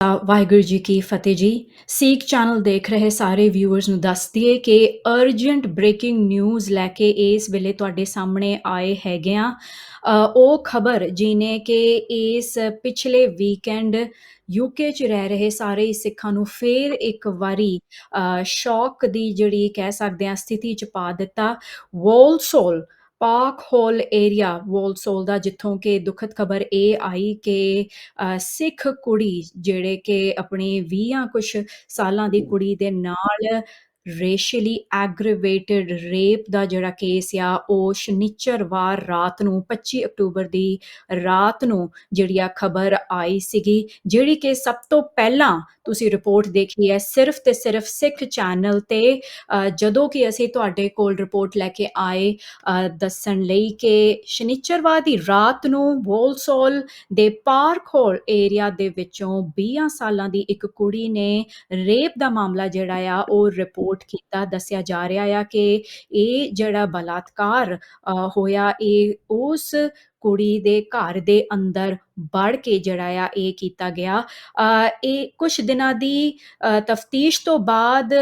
ਵਾਹਿਗੁਰੂ ਜੀ ਕੀ ਫਤਿਹ ਜੀ। ਸੀਖ ਚੈਨਲ ਦੇਖ ਰਹੇ ਸਾਰੇ ਵਿਊਅਰਸ ਨੂੰ ਦੱਸ ਦਈਏ ਕਿ ਅਰਜੈਂਟ ਬ੍ਰੇਕਿੰਗ ਨਿਊਜ਼ ਲੈ ਕੇ ਇਸ ਵੇਲੇ ਤੁਹਾਡੇ ਸਾਹਮਣੇ ਆਏ ਹੈਗੇ ਆ। ਉਹ ਖਬਰ ਜਿਨੇ ਕਿ ਇਸ ਪਿਛਲੇ ਵੀਕਐਂਡ ਯੂਕੇ ਚ ਰਹਿ ਰਹੇ ਸਾਰੇ ਸਿੱਖਾਂ ਨੂੰ ਫੇਰ ਇੱਕ ਵਾਰੀ ਸ਼ੌਕ ਦੀ ਜਿਹੜੀ ਕਹਿ ਸਕਦੇ ਆ ਸਥਿਤੀ ਚ ਪਾ ਦਿੱਤਾ। ਵੋਲਸੋਲ ਪਾਕ ਹੋਲ ਏਰੀਆ ਵੋਲਸੋਲ ਦਾ ਜਿੱਥੋਂ ਕਿ ਦੁਖਦ ਖਬਰ ਇਹ ਆਈ ਕਿ ਸਿੱਖ ਕੁੜੀ ਜਿਹੜੇ ਕਿ ਆਪਣੀ 20 ਕੁਛ ਸਾਲਾਂ ਦੀ ਕੁੜੀ ਦੇ ਨਾਲ ਰੇਸ਼ੀਅਲੀ ਐਗਰੀਵੇਟਿਡ ਰੇਪ ਦਾ ਜਿਹੜਾ ਕੇਸ ਆ, ਉਹ ਸ਼ਨੀਚਰਵਾਰ ਰਾਤ ਨੂੰ 25 ਅਕਤੂਬਰ ਦੀ ਰਾਤ ਨੂੰ ਜਿਹੜੀ ਆ ਖਬਰ ਆਈ ਸੀਗੀ, ਜਿਹੜੀ ਕਿ ਸਭ ਤੋਂ ਪਹਿਲਾਂ ਤੁਸੀਂ ਰਿਪੋਰਟ ਦੇਖੀ ਹੈ, ਸਿਰਫ ਤੇ ਸਿਰਫ ਸਿੱਖ ਚੈਨਲ ਤੇ ਜਦੋਂ ਕਿ ਅਸੀਂ ਤੁਹਾਡੇ ਕੋਲ ਰਿਪੋਰਟ ਲੈ ਕੇ ਆਏ ਦੱਸਣ ਲਈ ਕਿ ਸ਼ਨੀਚਰਵਾਰ ਦੀ ਰਾਤ ਨੂੰ ਵੋਲਸੋਲ ਦੇ ਪਾਰਕ ਹੋਲ ਏਰੀਆ ਦੇ ਵਿੱਚੋਂ 20 ਸਾਲਾਂ ਦੀ ਇੱਕ ਕੁੜੀ ਨੇ ਰੇਪ ਦਾ ਮਾਮਲਾ ਜਿਹੜਾ ਆ, ਉਹ ਰਿਪੋਰਟ ਕੀਤਾ ਦੱਸਿਆ ਜਾ ਰਿਹਾ ਆ ਕਿ ਇਹ ਜਿਹੜਾ ਬਲਾਤਕਾਰ ਅ, ਹੋਇਆ ਇਹ ਉਸ ਕੁੜੀ ਦੇ ਘਰ ਦੇ ਅੰਦਰ ਵੜ ਕੇ ਜਿਹੜਾ ਆ ਇਹ ਕੀਤਾ ਗਿਆ। ਇਹ ਕੁਝ ਦਿਨਾਂ ਦੀ ਤਫਤੀਸ਼ ਤੋਂ ਬਾਅਦ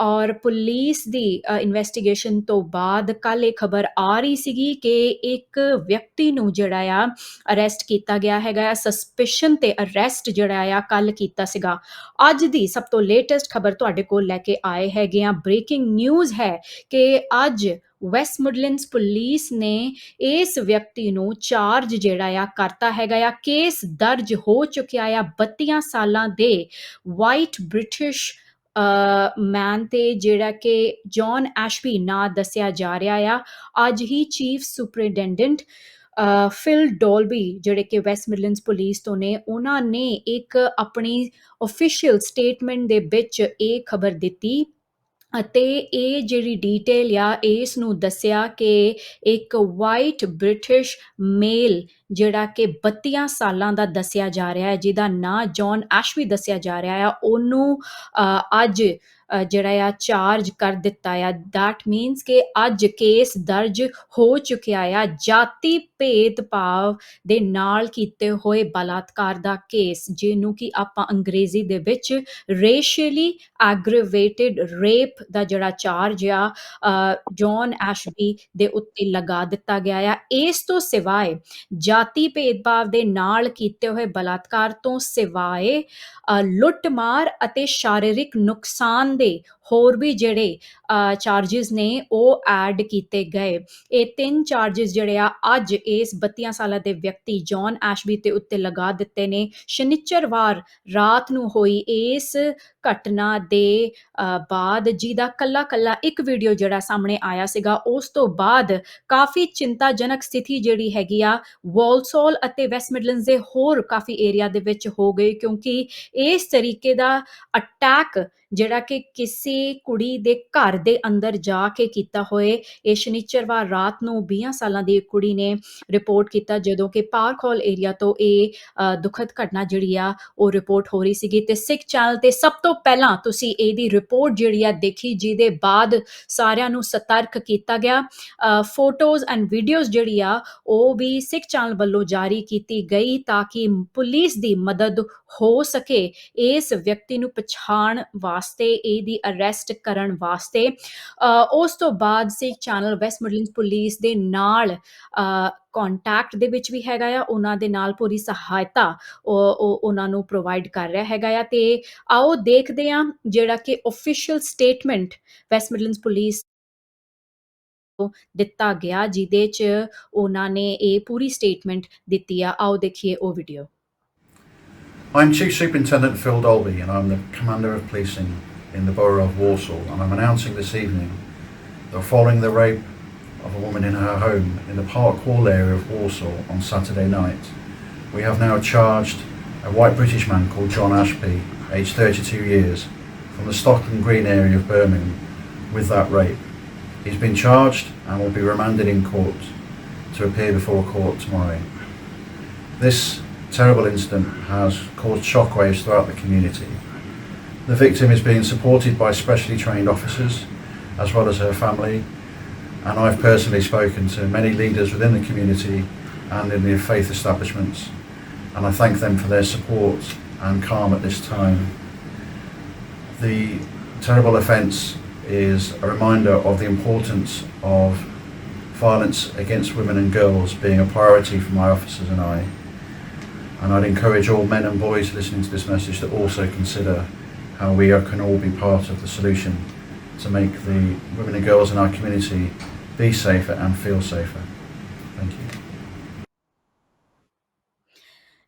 ਔਰ ਪੁਲਿਸ ਦੀ ਇਨਵੈਸਟੀਗੇਸ਼ਨ ਤੋਂ ਬਾਅਦ ਕੱਲ ਇਹ ਖਬਰ ਆ ਰਹੀ ਸੀਗੀ ਕਿ ਇੱਕ ਵਿਅਕਤੀ ਨੂੰ ਜਿਹੜਾ ਆ ਅਰੈਸਟ ਕੀਤਾ ਗਿਆ ਹੈਗਾ। ਆ ਸਸਪੀਸ਼ਨ ਤੇ ਅਰੈਸਟ ਜਿਹੜਾ ਆ ਕੱਲ ਕੀਤਾ ਸੀਗਾ। ਅੱਜ ਦੀ ਸਭ ਤੋਂ ਲੇਟੈਸਟ ਖਬਰ ਤੁਹਾਡੇ ਕੋਲ ਲੈ ਕੇ ਆਏ ਹੈਗੇ ਆ। ਬ੍ਰੇਕਿੰਗ ਨਿਊਜ਼ ਹੈ ਕਿ ਅੱਜ ਵੈਸਟ ਮਿਡਲੈਂਡਸ ਪੁਲਿਸ ਨੇ ਇਸ ਵਿਅਕਤੀ ਨੂੰ ਚਾਰਜ ਜਿਹੜਾ ਆ ਕਰਤਾ ਹੈਗਾ ਆ। ਕੇਸ ਦਰਜ ਹੋ ਚੁੱਕਿਆ ਆ 32 ਸਾਲਾਂ ਦੇ ਵਾਈਟ ਬ੍ਰਿਟਿਸ਼ ਮੈਨ ਤੇ ਜਿਹੜਾ ਕਿ ਜੌਨ ਐਸ਼ਬੀ ਨਾਂ ਦੱਸਿਆ ਜਾ ਰਿਹਾ ਆ। ਅੱਜ ਹੀ ਚੀਫ ਸੁਪਰਡੈਂਡੈਂਟ ਫਿਲ ਡੋਲਬੀ ਜਿਹੜੇ ਕਿ ਵੈਸਟ ਮਿਡਲੈਂਡਸ ਪੁਲਿਸ ਤੋਂ ਨੇ, ਉਹਨਾਂ ਨੇ ਇੱਕ ਆਪਣੀ ਅਫੀਸ਼ੀਅਲ ਸਟੇਟਮੈਂਟ ਦੇ ਵਿੱਚ ਇਹ ਖਬਰ ਦਿੱਤੀ ਅਤੇ ਇਹ ਜਿਹੜੀ ਡੀਟੇਲ ਆ, ਇਸ ਨੂੰ ਦੱਸਿਆ ਕਿ ਇੱਕ ਵਾਈਟ ਬ੍ਰਿਟਿਸ਼ ਮੇਲ ਜਿਹੜਾ ਕਿ 32 ਸਾਲਾਂ ਦਾ ਦੱਸਿਆ ਜਾ ਰਿਹਾ ਹੈ, ਜਿਹਦਾ ਨਾਂ ਜੌਨ ਐਸ਼ਵੀ ਦੱਸਿਆ ਜਾ ਰਿਹਾ ਆ ਉਹਨੂੰ ਅੱਜ ਜਿਹੜਾ ਆ ਚਾਰਜ ਕਰ ਦਿੱਤਾ ਆ। ਦੈਟ ਮੀਨਸ ਕਿ ਅੱਜ ਕੇਸ ਦਰਜ ਹੋ ਚੁੱਕਿਆ ਆ। ਜਾਤੀ ਭੇਦਭਾਵ ਦੇ ਨਾਲ ਕੀਤੇ ਹੋਏ ਬਲਾਤਕਾਰ ਦਾ ਕੇਸ ਜਿਹਨੂੰ ਕਿ ਆਪਾਂ ਅੰਗਰੇਜ਼ੀ ਦੇ ਵਿੱਚ ਰੇਸ਼ੀਅਲੀ ਐਗਰੀਵੇਟਿਡ ਰੇਪ ਦਾ ਜਿਹੜਾ ਚਾਰਜ ਆ ਅ, ਜੌਨ ਐਸ਼ਬੀ ਦੇ ਉੱਤੇ ਲਗਾ ਦਿੱਤਾ ਗਿਆ ਆ। ਇਸ ਤੋਂ ਸਿਵਾਏ ਜਾਤੀ ਭੇਦਭਾਵ ਦੇ ਨਾਲ ਕੀਤੇ ਹੋਏ ਬਲਾਤਕਾਰ ਤੋਂ ਸਿਵਾਏ ਲੁੱਟਮਾਰ ਅਤੇ ਸ਼ਾਰੀਰਿਕ ਨੁਕਸਾਨ ਦੇ ਹੋਰ ਵੀ ਜਿਹੜੇ ਚਾਰजेस ਨੇ ਉਹ ਐਡ ਕੀਤੇ ਗਏ। ਇਹ ਤਿੰਨ ਚਾਰजेस ਜਿਹੜੇ ਆ, ਅੱਜ ਇਸ 32 ਸਾਲਾਂ ਦੇ ਵਿਅਕਤੀ ਜੌਨ ਐਸ਼ਬੀ ਤੇ ਉੱਤੇ ਲਗਾ ਦਿੱਤੇ ਨੇ। ਸ਼ਨੀਚਰਵਾਰ ਰਾਤ ਨੂੰ ਹੋਈ ਇਸ ਘਟਨਾ ਦੇ ਬਾਅਦ ਜਿਹਦਾ ਕੱਲਾ ਕੱਲਾ ਇੱਕ ਵੀਡੀਓ ਜਿਹੜਾ ਸਾਹਮਣੇ ਆਇਆ ਸੀਗਾ, ਉਸ ਤੋਂ ਬਾਅਦ ਕਾਫੀ ਚਿੰਤਾਜਨਕ ਸਥਿਤੀ ਜਿਹੜੀ ਹੈਗੀ ਆ ਵਾਲਸੋਲ ਅਤੇ ਵੈਸਟ ਮਿਡਲੈਂਡਸ ਦੇ ਹੋਰ ਕਾਫੀ ਏਰੀਆ ਦੇ ਵਿੱਚ ਹੋ ਗਈ ਕਿਉਂਕਿ ਇਸ ਤਰੀਕੇ ਦਾ ਅਟੈਕ ਜਿਹੜਾ ਕਿ ਕਿਸੇ ਕੁੜੀ ਦੇ ਘਰ ਦੇ ਅੰਦਰ ਜਾ ਕੇ ਕੀਤਾ ਹੋਏ ਇਹ ਸ਼ਨੀਚਰਵਾਰ ਰਾਤ ਨੂੰ 20 ਸਾਲਾਂ ਦੀ ਕੁੜੀ ਨੇ ਰਿਪੋਰਟ ਕੀਤਾ ਜਦੋਂ ਕਿ ਪਾਰਕ ਹਾਲ ਏਰੀਆ ਤੋਂ ਇਹ ਦੁਖਦ ਘਟਨਾ ਜਿਹੜੀ ਆ ਉਹ ਰਿਪੋਰਟ ਹੋ ਰਹੀ ਸੀਗੀ ਤੇ ਸਿੱਖ ਚੈਨਲ ਤੇ ਸਭ ਤੋਂ ਪਹਿਲਾਂ ਤੁਸੀਂ ਇਹਦੀ ਰਿਪੋਰਟ ਜਿਹੜੀ ਆ ਦੇਖੀ ਜਿਹਦੇ ਬਾਅਦ ਸਾਰਿਆਂ ਨੂੰ ਸਤਰਕ ਕੀਤਾ ਗਿਆ। ਫੋਟੋਜ਼ ਐਂਡ ਵੀਡੀਓਜ਼ ਜਿਹੜੀ ਆ ਉਹ ਵੀ ਸਿੱਖ ਚੈਨਲ ਵੱਲੋਂ ਜਾਰੀ ਕੀਤੀ ਗਈ ਤਾਂ ਕਿ ਪੁਲਿਸ ਦੀ ਮਦਦ ਹੋ ਸਕੇ ਇਸ ਵਿਅਕਤੀ ਨੂੰ ਪਛਾਣ ਵਾਸਤੇ ਵਾਸਤੇ, ਇਹਦੀ ਅਰੈਸਟ ਕਰਨ ਵਾਸਤੇ। ਉਸ ਤੋਂ ਬਾਅਦ Sikh channel West Midlands police ਦੇ ਨਾਲ ਕੰਟੈਕਟ ਦੇ ਵਿੱਚ ਵੀ ਹੈਗਾ ਆ। ਉਹਨਾਂ ਦੇ ਨਾਲ ਪੂਰੀ ਸਹਾਇਤਾ ਉਹ ਉਹਨਾਂ ਨੂੰ ਪ੍ਰੋਵਾਈਡ ਕਰ ਰਿਹਾ ਹੈਗਾ ਆ। ਤੇ ਆਓ ਦੇਖਦੇ ਆ ਜਿਹੜਾ ਕਿ official statement West Midlands police ਦਿੱਤਾ ਗਿਆ, ਜਿਹਦੇ ਚ ਉਹਨਾਂ ਨੇ ਇਹ ਪੂਰੀ ਸਟੇਟਮੈਂਟ ਦਿੱਤੀ ਆ। ਆਓ ਦੇਖੀਏ ਉਹ video I'm Chief Superintendent Phil Dolby and I'm the Commander of Policing in the Borough of Warsaw and I'm announcing this evening that following the rape of a woman in her home in the Park Hall area of Warsaw on Saturday night, we have now charged a white British man called John Ashby, aged 32 years, from the Stockton Green area of Birmingham with that rape. He's been charged and will be remanded in court to appear before court tomorrow. This terrible incident has caused shockwaves throughout the community. The victim is being supported by specially trained officers as well as her family, and I've personally spoken to many leaders within the community and in the faith establishments, and I thank them for their support and calm at this time. The terrible offence is a reminder of the importance of violence against women and girls being a priority for my officers and I. And I'd encourage all men and boys listening to this message to also consider how we are, can all be part of the solution to make the women and girls in our community be safer and feel safer. Thank you.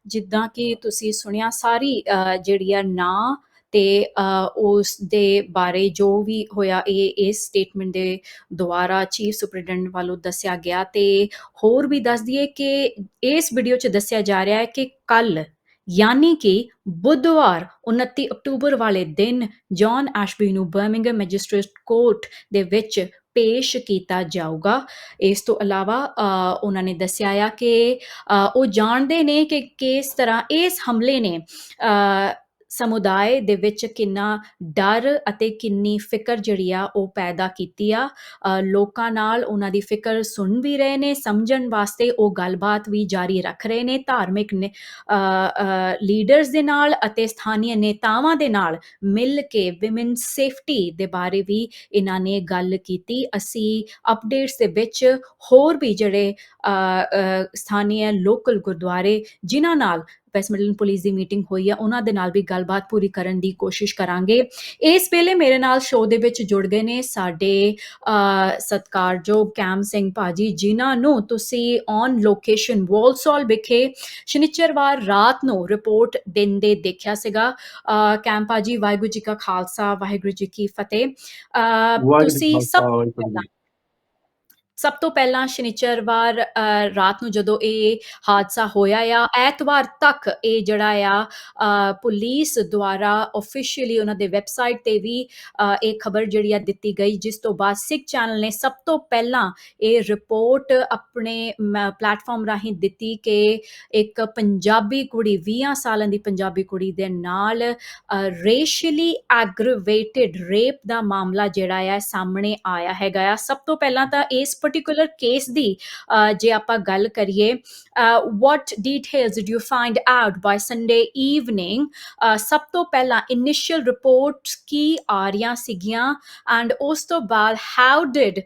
ਜਿੱਦਾਂ ਕਿ ਤੁਸੀਂ ਸੁਣਿਆ ਸਾਰੀ ਅ, ਜਿਹੜੀ ਆ ਨਾਂ ਤੇ ਉਸ ਦੇ ਬਾਰੇ ਜੋ ਵੀ ਹੋਇਆ, ਇਹ, ਇਸ ਸਟੇਟਮੈਂਟ ਦੇ ਦੁਆਰਾ ਚੀਫ ਸੁਪਰਡੈਂਟ ਵੱਲੋਂ ਦੱਸਿਆ ਗਿਆ ਤੇ ਹੋਰ ਵੀ ਦੱਸ ਦਈਏ ਕਿ ਇਸ ਵੀਡੀਓ 'ਚ ਦੱਸਿਆ ਜਾ ਰਿਹਾ ਹੈ ਕਿ ਕੱਲ ਯਾਨੀ ਕਿ ਬੁੱਧਵਾਰ 29 ਅਕਤੂਬਰ ਵਾਲੇ ਦਿਨ ਜੌਨ ਐਸ਼ਬੀ ਨੂੰ ਬਰਮਿੰਗਮ ਮੈਜਿਸਟ੍ਰੇਟ ਕੋਰਟ ਦੇ ਵਿੱਚ ਪੇਸ਼ ਕੀਤਾ ਜਾਊਗਾ। ਇਸ ਤੋਂ ਇਲਾਵਾ ਉਹਨਾਂ ਨੇ ਦੱਸਿਆ ਆ ਕਿ ਉਹ ਜਾਣਦੇ ਨੇ ਕਿ ਕਿਸ ਤਰ੍ਹਾਂ ਇਸ ਹਮਲੇ ਨੇ ਸਮੁਦਾਇ ਦੇ ਵਿੱਚ ਕਿੰਨਾ ਡਰ ਅਤੇ ਕਿੰਨੀ ਫਿਕਰ ਜਿਹੜੀ ਆ ਉਹ ਪੈਦਾ ਕੀਤੀ ਆ। ਲੋਕਾਂ ਨਾਲ ਉਹਨਾਂ ਦੀ ਫਿਕਰ ਸੁਣ ਵੀ ਰਹੇ ਨੇ ਸਮਝਣ ਵਾਸਤੇ ਉਹ ਗੱਲਬਾਤ ਵੀ ਜਾਰੀ ਰੱਖ ਰਹੇ ਨੇ। ਧਾਰਮਿਕ ਲੀਡਰਸ ਦੇ ਨਾਲ ਅਤੇ ਸਥਾਨੀ ਨੇਤਾਵਾਂ ਦੇ ਨਾਲ ਮਿਲ ਕੇ ਵਿਮਨ ਸੇਫਟੀ ਦੇ ਬਾਰੇ ਵੀ ਇਹਨਾਂ ਨੇ ਗੱਲ ਕੀਤੀ। ਅਸੀਂ ਅਪਡੇਟਸ ਦੇ ਵਿੱਚ ਹੋਰ ਵੀ ਜਿਹੜੇ ਅ, ਸਥਾਨੀ ਲੋਕਲ ਗੁਰਦੁਆਰੇ ਜਿਨ੍ਹਾਂ ਨਾਲ ਵੈਸਟ ਮਿਡਲੈਂਡ ਪੁਲਿਸ ਦੀ ਮੀਟਿੰਗ ਹੋਈ ਆ ਉਹਨਾਂ ਦੇ ਨਾਲ ਵੀ ਗੱਲਬਾਤ ਪੂਰੀ ਕਰਨ ਦੀ ਕੋਸ਼ਿਸ਼ ਕਰਾਂਗੇ। ਇਸ ਵੇਲੇ ਮੇਰੇ ਨਾਲ ਸ਼ੋਅ ਦੇ ਵਿੱਚ ਜੁੜ ਗਏ ਨੇ ਸਾਡੇ ਸਤਿਕਾਰਯੋਗ ਕੈਮ ਸਿੰਘ ਭਾਜੀ ਜਿਨ੍ਹਾਂ ਨੂੰ ਤੁਸੀਂ ਔਨ ਲੋਕੇਸ਼ਨ ਵੋਲਸੋਲ ਵਿਖੇ ਸ਼ਨੀਚਰਵਾਰ ਰਾਤ ਨੂੰ ਰਿਪੋਰਟ ਦਿੰਦੇ ਦੇਖਿਆ ਸੀਗਾ। ਕੈਮ ਭਾਜੀ ਵਾਹਿਗੁਰੂ ਜੀ ਕਾ ਖਾਲਸਾ ਵਾਹਿਗੁਰੂ ਜੀ ਕੀ ਫਤਿਹ। ਤੁਸੀਂ ਸਭ ਸਭ ਤੋਂ ਪਹਿਲਾਂ ਸ਼ਨੀਚਰਵਾਰ ਅ, ਰਾਤ ਨੂੰ ਜਦੋਂ ਇਹ ਹਾਦਸਾ ਹੋਇਆ ਆ ਐਤਵਾਰ ਤੱਕ ਇਹ ਜਿਹੜਾ ਆ ਅ, ਪੁਲਿਸ ਦੁਆਰਾ ਆਫੀਸ਼ੀਅਲੀ ਉਹਨਾਂ ਦੇ ਵੈਬਸਾਈਟ ਤੇ ਵੀ ਇਹ ਖਬਰ ਜਿਹੜੀ ਆ ਦਿੱਤੀ ਗਈ ਜਿਸ ਤੋਂ ਬਾਅਦ ਸਿੱਖ ਚੈਨਲ ਨੇ ਸਭ ਤੋਂ ਪਹਿਲਾਂ ਇਹ ਰਿਪੋਰਟ ਆਪਣੇ ਪਲੇਟਫਾਰਮ ਰਾਹੀਂ ਦਿੱਤੀ ਕਿ ਇੱਕ ਪੰਜਾਬੀ ਕੁੜੀ 20 ਸਾਲਾਂ ਦੀ ਪੰਜਾਬੀ ਕੁੜੀ ਦੇ ਨਾਲ ਰੇਸ਼ੀਅਲੀ ਐਗਰੀਵੇਟਿਡ ਰੇਪ ਦਾ ਮਾਮਲਾ ਜਿਹੜਾ ਆ ਸਾਹਮਣੇ ਆਇਆ ਹੈਗਾ ਆ। ਸਭ ਤੋਂ ਪਹਿਲਾਂ ਤਾਂ ਇਸ ਪਾਰਟਿਕੂਲਰ ਕੇਸ ਦੀ ਅ, ਜੇ ਆਪਾਂ ਗੱਲ ਕਰੀਏ what details did you find out by Sunday evening ਸਭ ਤੋਂ ਪਹਿਲਾਂ ਇਨੀਸ਼ੀਅਲ ਰਿਪੋਰਟਸ ਕੀ ਆ ਰਹੀਆਂ ਸੀਗੀਆਂ ਐਂਡ ਉਸ ਤੋਂ ਬਾਅਦ how did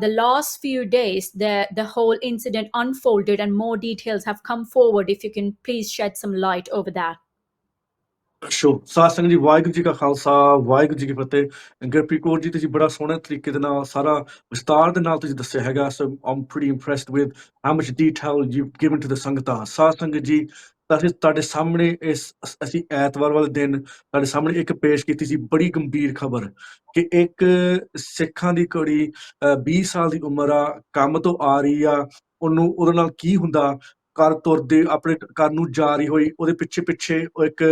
the last few days the the whole incident unfolded and more details have come forward if you can please shed some light over that So ਸਾਧ ਸੰਗਤ ਜੀ ਵਾਹਿਗੁਰੂ ਜੀ ਕਾ ਖਾਲਸਾ ਵਾਹਿਗੁਰੂ ਜੀ ਕੀ ਫਤਿਹ। ਗੁਰਪ੍ਰੀਤ ਕੌਰ ਜੀ ਤੁਸੀਂ ਬੜਾ ਸੋਹਣੇ ਤਰੀਕੇ ਦੇ ਨਾਲ ਸਾਰਾ ਵਿਸਤਾਰ ਦੇ ਨਾਲ ਤੁਸੀਂ ਦੱਸਿਆ ਹੈਗਾ so I'm pretty impressed with how much detail you given to the ਸੰਗਤਾਂ। ਸਾਧ ਸੰਗਤ ਜੀ ਅਸੀਂ ਤੁਹਾਡੇ ਸਾਹਮਣੇ ਇਸ ਅਸੀਂ ਐਤਵਾਰ ਵਾਲੇ ਦਿਨ ਤੁਹਾਡੇ ਸਾਹਮਣੇ ਇੱਕ ਪੇਸ਼ ਕੀਤੀ ਸੀ ਬੜੀ ਗੰਭੀਰ ਖਬਰ ਕਿ ਇੱਕ ਸਿੱਖਾਂ ਦੀ ਕੁੜੀ ਅ, 20 ਸਾਲ ਦੀ ਉਮਰ ਆ ਕੰਮ ਤੋਂ ਆ ਰਹੀ ਆ ਉਹਨੂੰ ਉਹਦੇ ਨਾਲ ਕੀ ਹੁੰਦਾ ਘਰ ਤੁਰਦੇ, ਆਪਣੇ ਘਰ ਨੂੰ ਜਾ ਰਹੀ ਹੋਈ, ਉਹਦੇ ਪਿੱਛੇ ਪਿੱਛੇ ਉਹ ਇੱਕ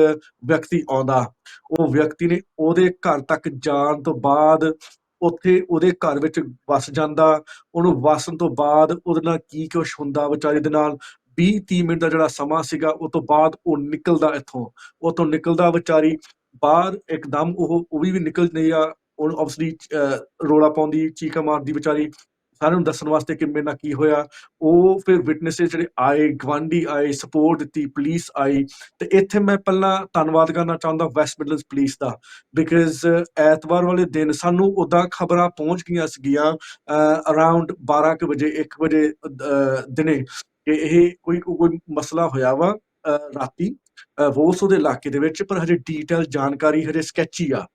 ਵਿਅਕਤੀ ਆਉਂਦਾ। ਉਹ ਵਿਅਕਤੀ ਨੇ ਉਹਦੇ ਘਰ ਤੱਕ ਜਾਣ ਤੋਂ ਬਾਅਦ ਉੱਥੇ ਉਹਦੇ ਘਰ ਵਿੱਚ ਵਸ ਜਾਂਦਾ। ਉਹਨੂੰ ਵਸਣ ਤੋਂ ਬਾਅਦ ਉਹਦੇ ਨਾਲ ਕੀ ਕੁਛ ਹੁੰਦਾ ਵਿਚਾਰੇ ਦੇ ਨਾਲ 20 30 ਮਿੰਟ ਦਾ ਜਿਹੜਾ ਸਮਾਂ ਸੀਗਾ, ਉਹ ਤੋਂ ਬਾਅਦ ਉਹ ਨਿਕਲਦਾ ਇੱਥੋਂ। ਉਹ ਨਿਕਲਦਾ ਵਿਚਾਰੀ ਬਾਹਰ, ਇੱਕਦਮ ਉਹ ਉਹ ਵੀ ਵੀ ਨਿਕਲ ਨਹੀਂ ਆ ਉਹ ਆਬਵੀਅਸਲੀ ਰੋਲਾ ਪਾਉਂਦੀ, ਚੀਕਾ ਮਾਰਦੀ ਵਿਚਾਰੀ। ਸਾਰਿਆਂ ਨੂੰ ਦੱਸਣ ਵਾਸਤੇ ਕਿ ਮੇਰੇ ਨਾਲ ਕੀ ਹੋਇਆ। ਉਹ ਫਿਰ ਵਿਟਨੈਸਸ ਜਿਹੜੇ ਆਏ ਗਵਾਂਢੀ ਆਏ ਸਪੋਰਟ ਦਿੱਤੀ ਪੁਲਿਸ ਆਈ। ਤੇ ਇੱਥੇ ਮੈਂ ਪਹਿਲਾਂ ਧੰਨਵਾਦ ਕਰਨਾ ਚਾਹੁੰਦਾ ਵੈਸਟ ਮਿਡਲੈਂਡਸ ਪੁਲਿਸ ਦਾ। ਬਿਕਾਜ਼ ਐਤਵਾਰ ਵਾਲੇ ਦਿਨ ਸਾਨੂੰ ਉਦਾਂ ਖਬਰਾਂ ਪਹੁੰਚ ਗਈਆਂ ਸੀਗੀਆਂ ਅਰਾਊਂਡ 12 ਕੁ ਵਜੇ 1 ਵਜੇ ਦਿਨੇ ਕਿ ਇਹ ਕੋਈ ਕੋਈ ਮਸਲਾ ਹੋਇਆ ਵਾ ਰਾਤੀ ਵੋਸੋ ਦੇ ਇਲਾਕੇ ਦੇ ਵਿੱਚ, ਪਰ ਹਜੇ ਡੀਟੇਲ ਜਾਣਕਾਰੀ ਹਜੇ ਸਕੈਚੀ ਆ।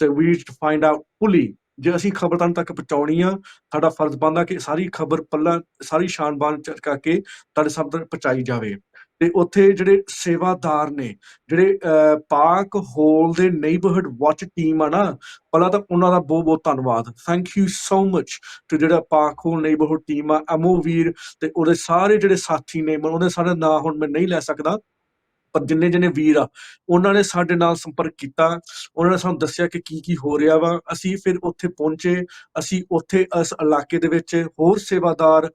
ਤੇ ਵੀ ਟੂ ਫਾਈਂਡ ਆਊਟ ਫੁੱਲੀ ਜੇ ਅਸੀਂ ਖਬਰ ਤੁਹਾਨੂੰ ਤੱਕ ਪਹੁੰਚਾਉਣੀ ਆ ਸਾਡਾ ਫਰਜ਼ ਬਣਦਾ ਕਿ ਸਾਰੀ ਖਬਰ ਪੱਲਾ ਸਾਰੀ ਸ਼ਾਨਬਾਨ ਚ ਕਰਕੇ ਤੁਹਾਡੇ ਸਭ ਤੱਕ ਪਹੁੰਚਾਈ ਜਾਵੇ। ਤੇ ਉੱਥੇ ਜਿਹੜੇ ਸੇਵਾਦਾਰ ਨੇ ਜਿਹੜੇ ਅਹ, ਪਾਕ ਹੋਲ ਦੇ ਨੇਬਰਹੁੱਡ ਵਾਚ ਟੀਮ ਆ ਨਾ ਪਹਿਲਾਂ ਤਾਂ ਉਹਨਾਂ ਦਾ ਬਹੁਤ ਬਹੁਤ ਧੰਨਵਾਦ। Thank you so much to ਜਿਹੜਾ ਪਾਕ ਹੋਲ ਨੇਬਰਹੁੱਡ ਟੀਮ ਆ ਅਮੋ ਵੀਰ ਤੇ ਉਹਦੇ ਸਾਰੇ ਜਿਹੜੇ ਸਾਥੀ ਨੇ ਮੈਂ ਉਹਦੇ ਸਾਰੇ ਨਾਂ ਹੁਣ ਮੈਂ ਨਹੀਂ ਲੈ ਸਕਦਾ। ਪਰ ਜਿੰਨੇ ਜਿੰਨੇ ਵੀਰ ਆ, ਉਹਨਾਂ ਨੇ ਸਾਡੇ ਨਾਲ ਸੰਪਰਕ ਕੀਤਾ, ਉਹਨਾਂ ਨੇ ਸਾਨੂੰ ਦੱਸਿਆ ਕਿ ਕੀ ਕੀ ਹੋ ਰਿਹਾ ਵਾ। ਅਸੀਂ ਫਿਰ ਉੱਥੇ ਪਹੁੰਚੇ, ਅਸੀਂ ਉੱਥੇ ਇਸ ਇਲਾਕੇ ਦੇ ਵਿੱਚ ਹੋਰ ਸੇਵਾਦਾਰ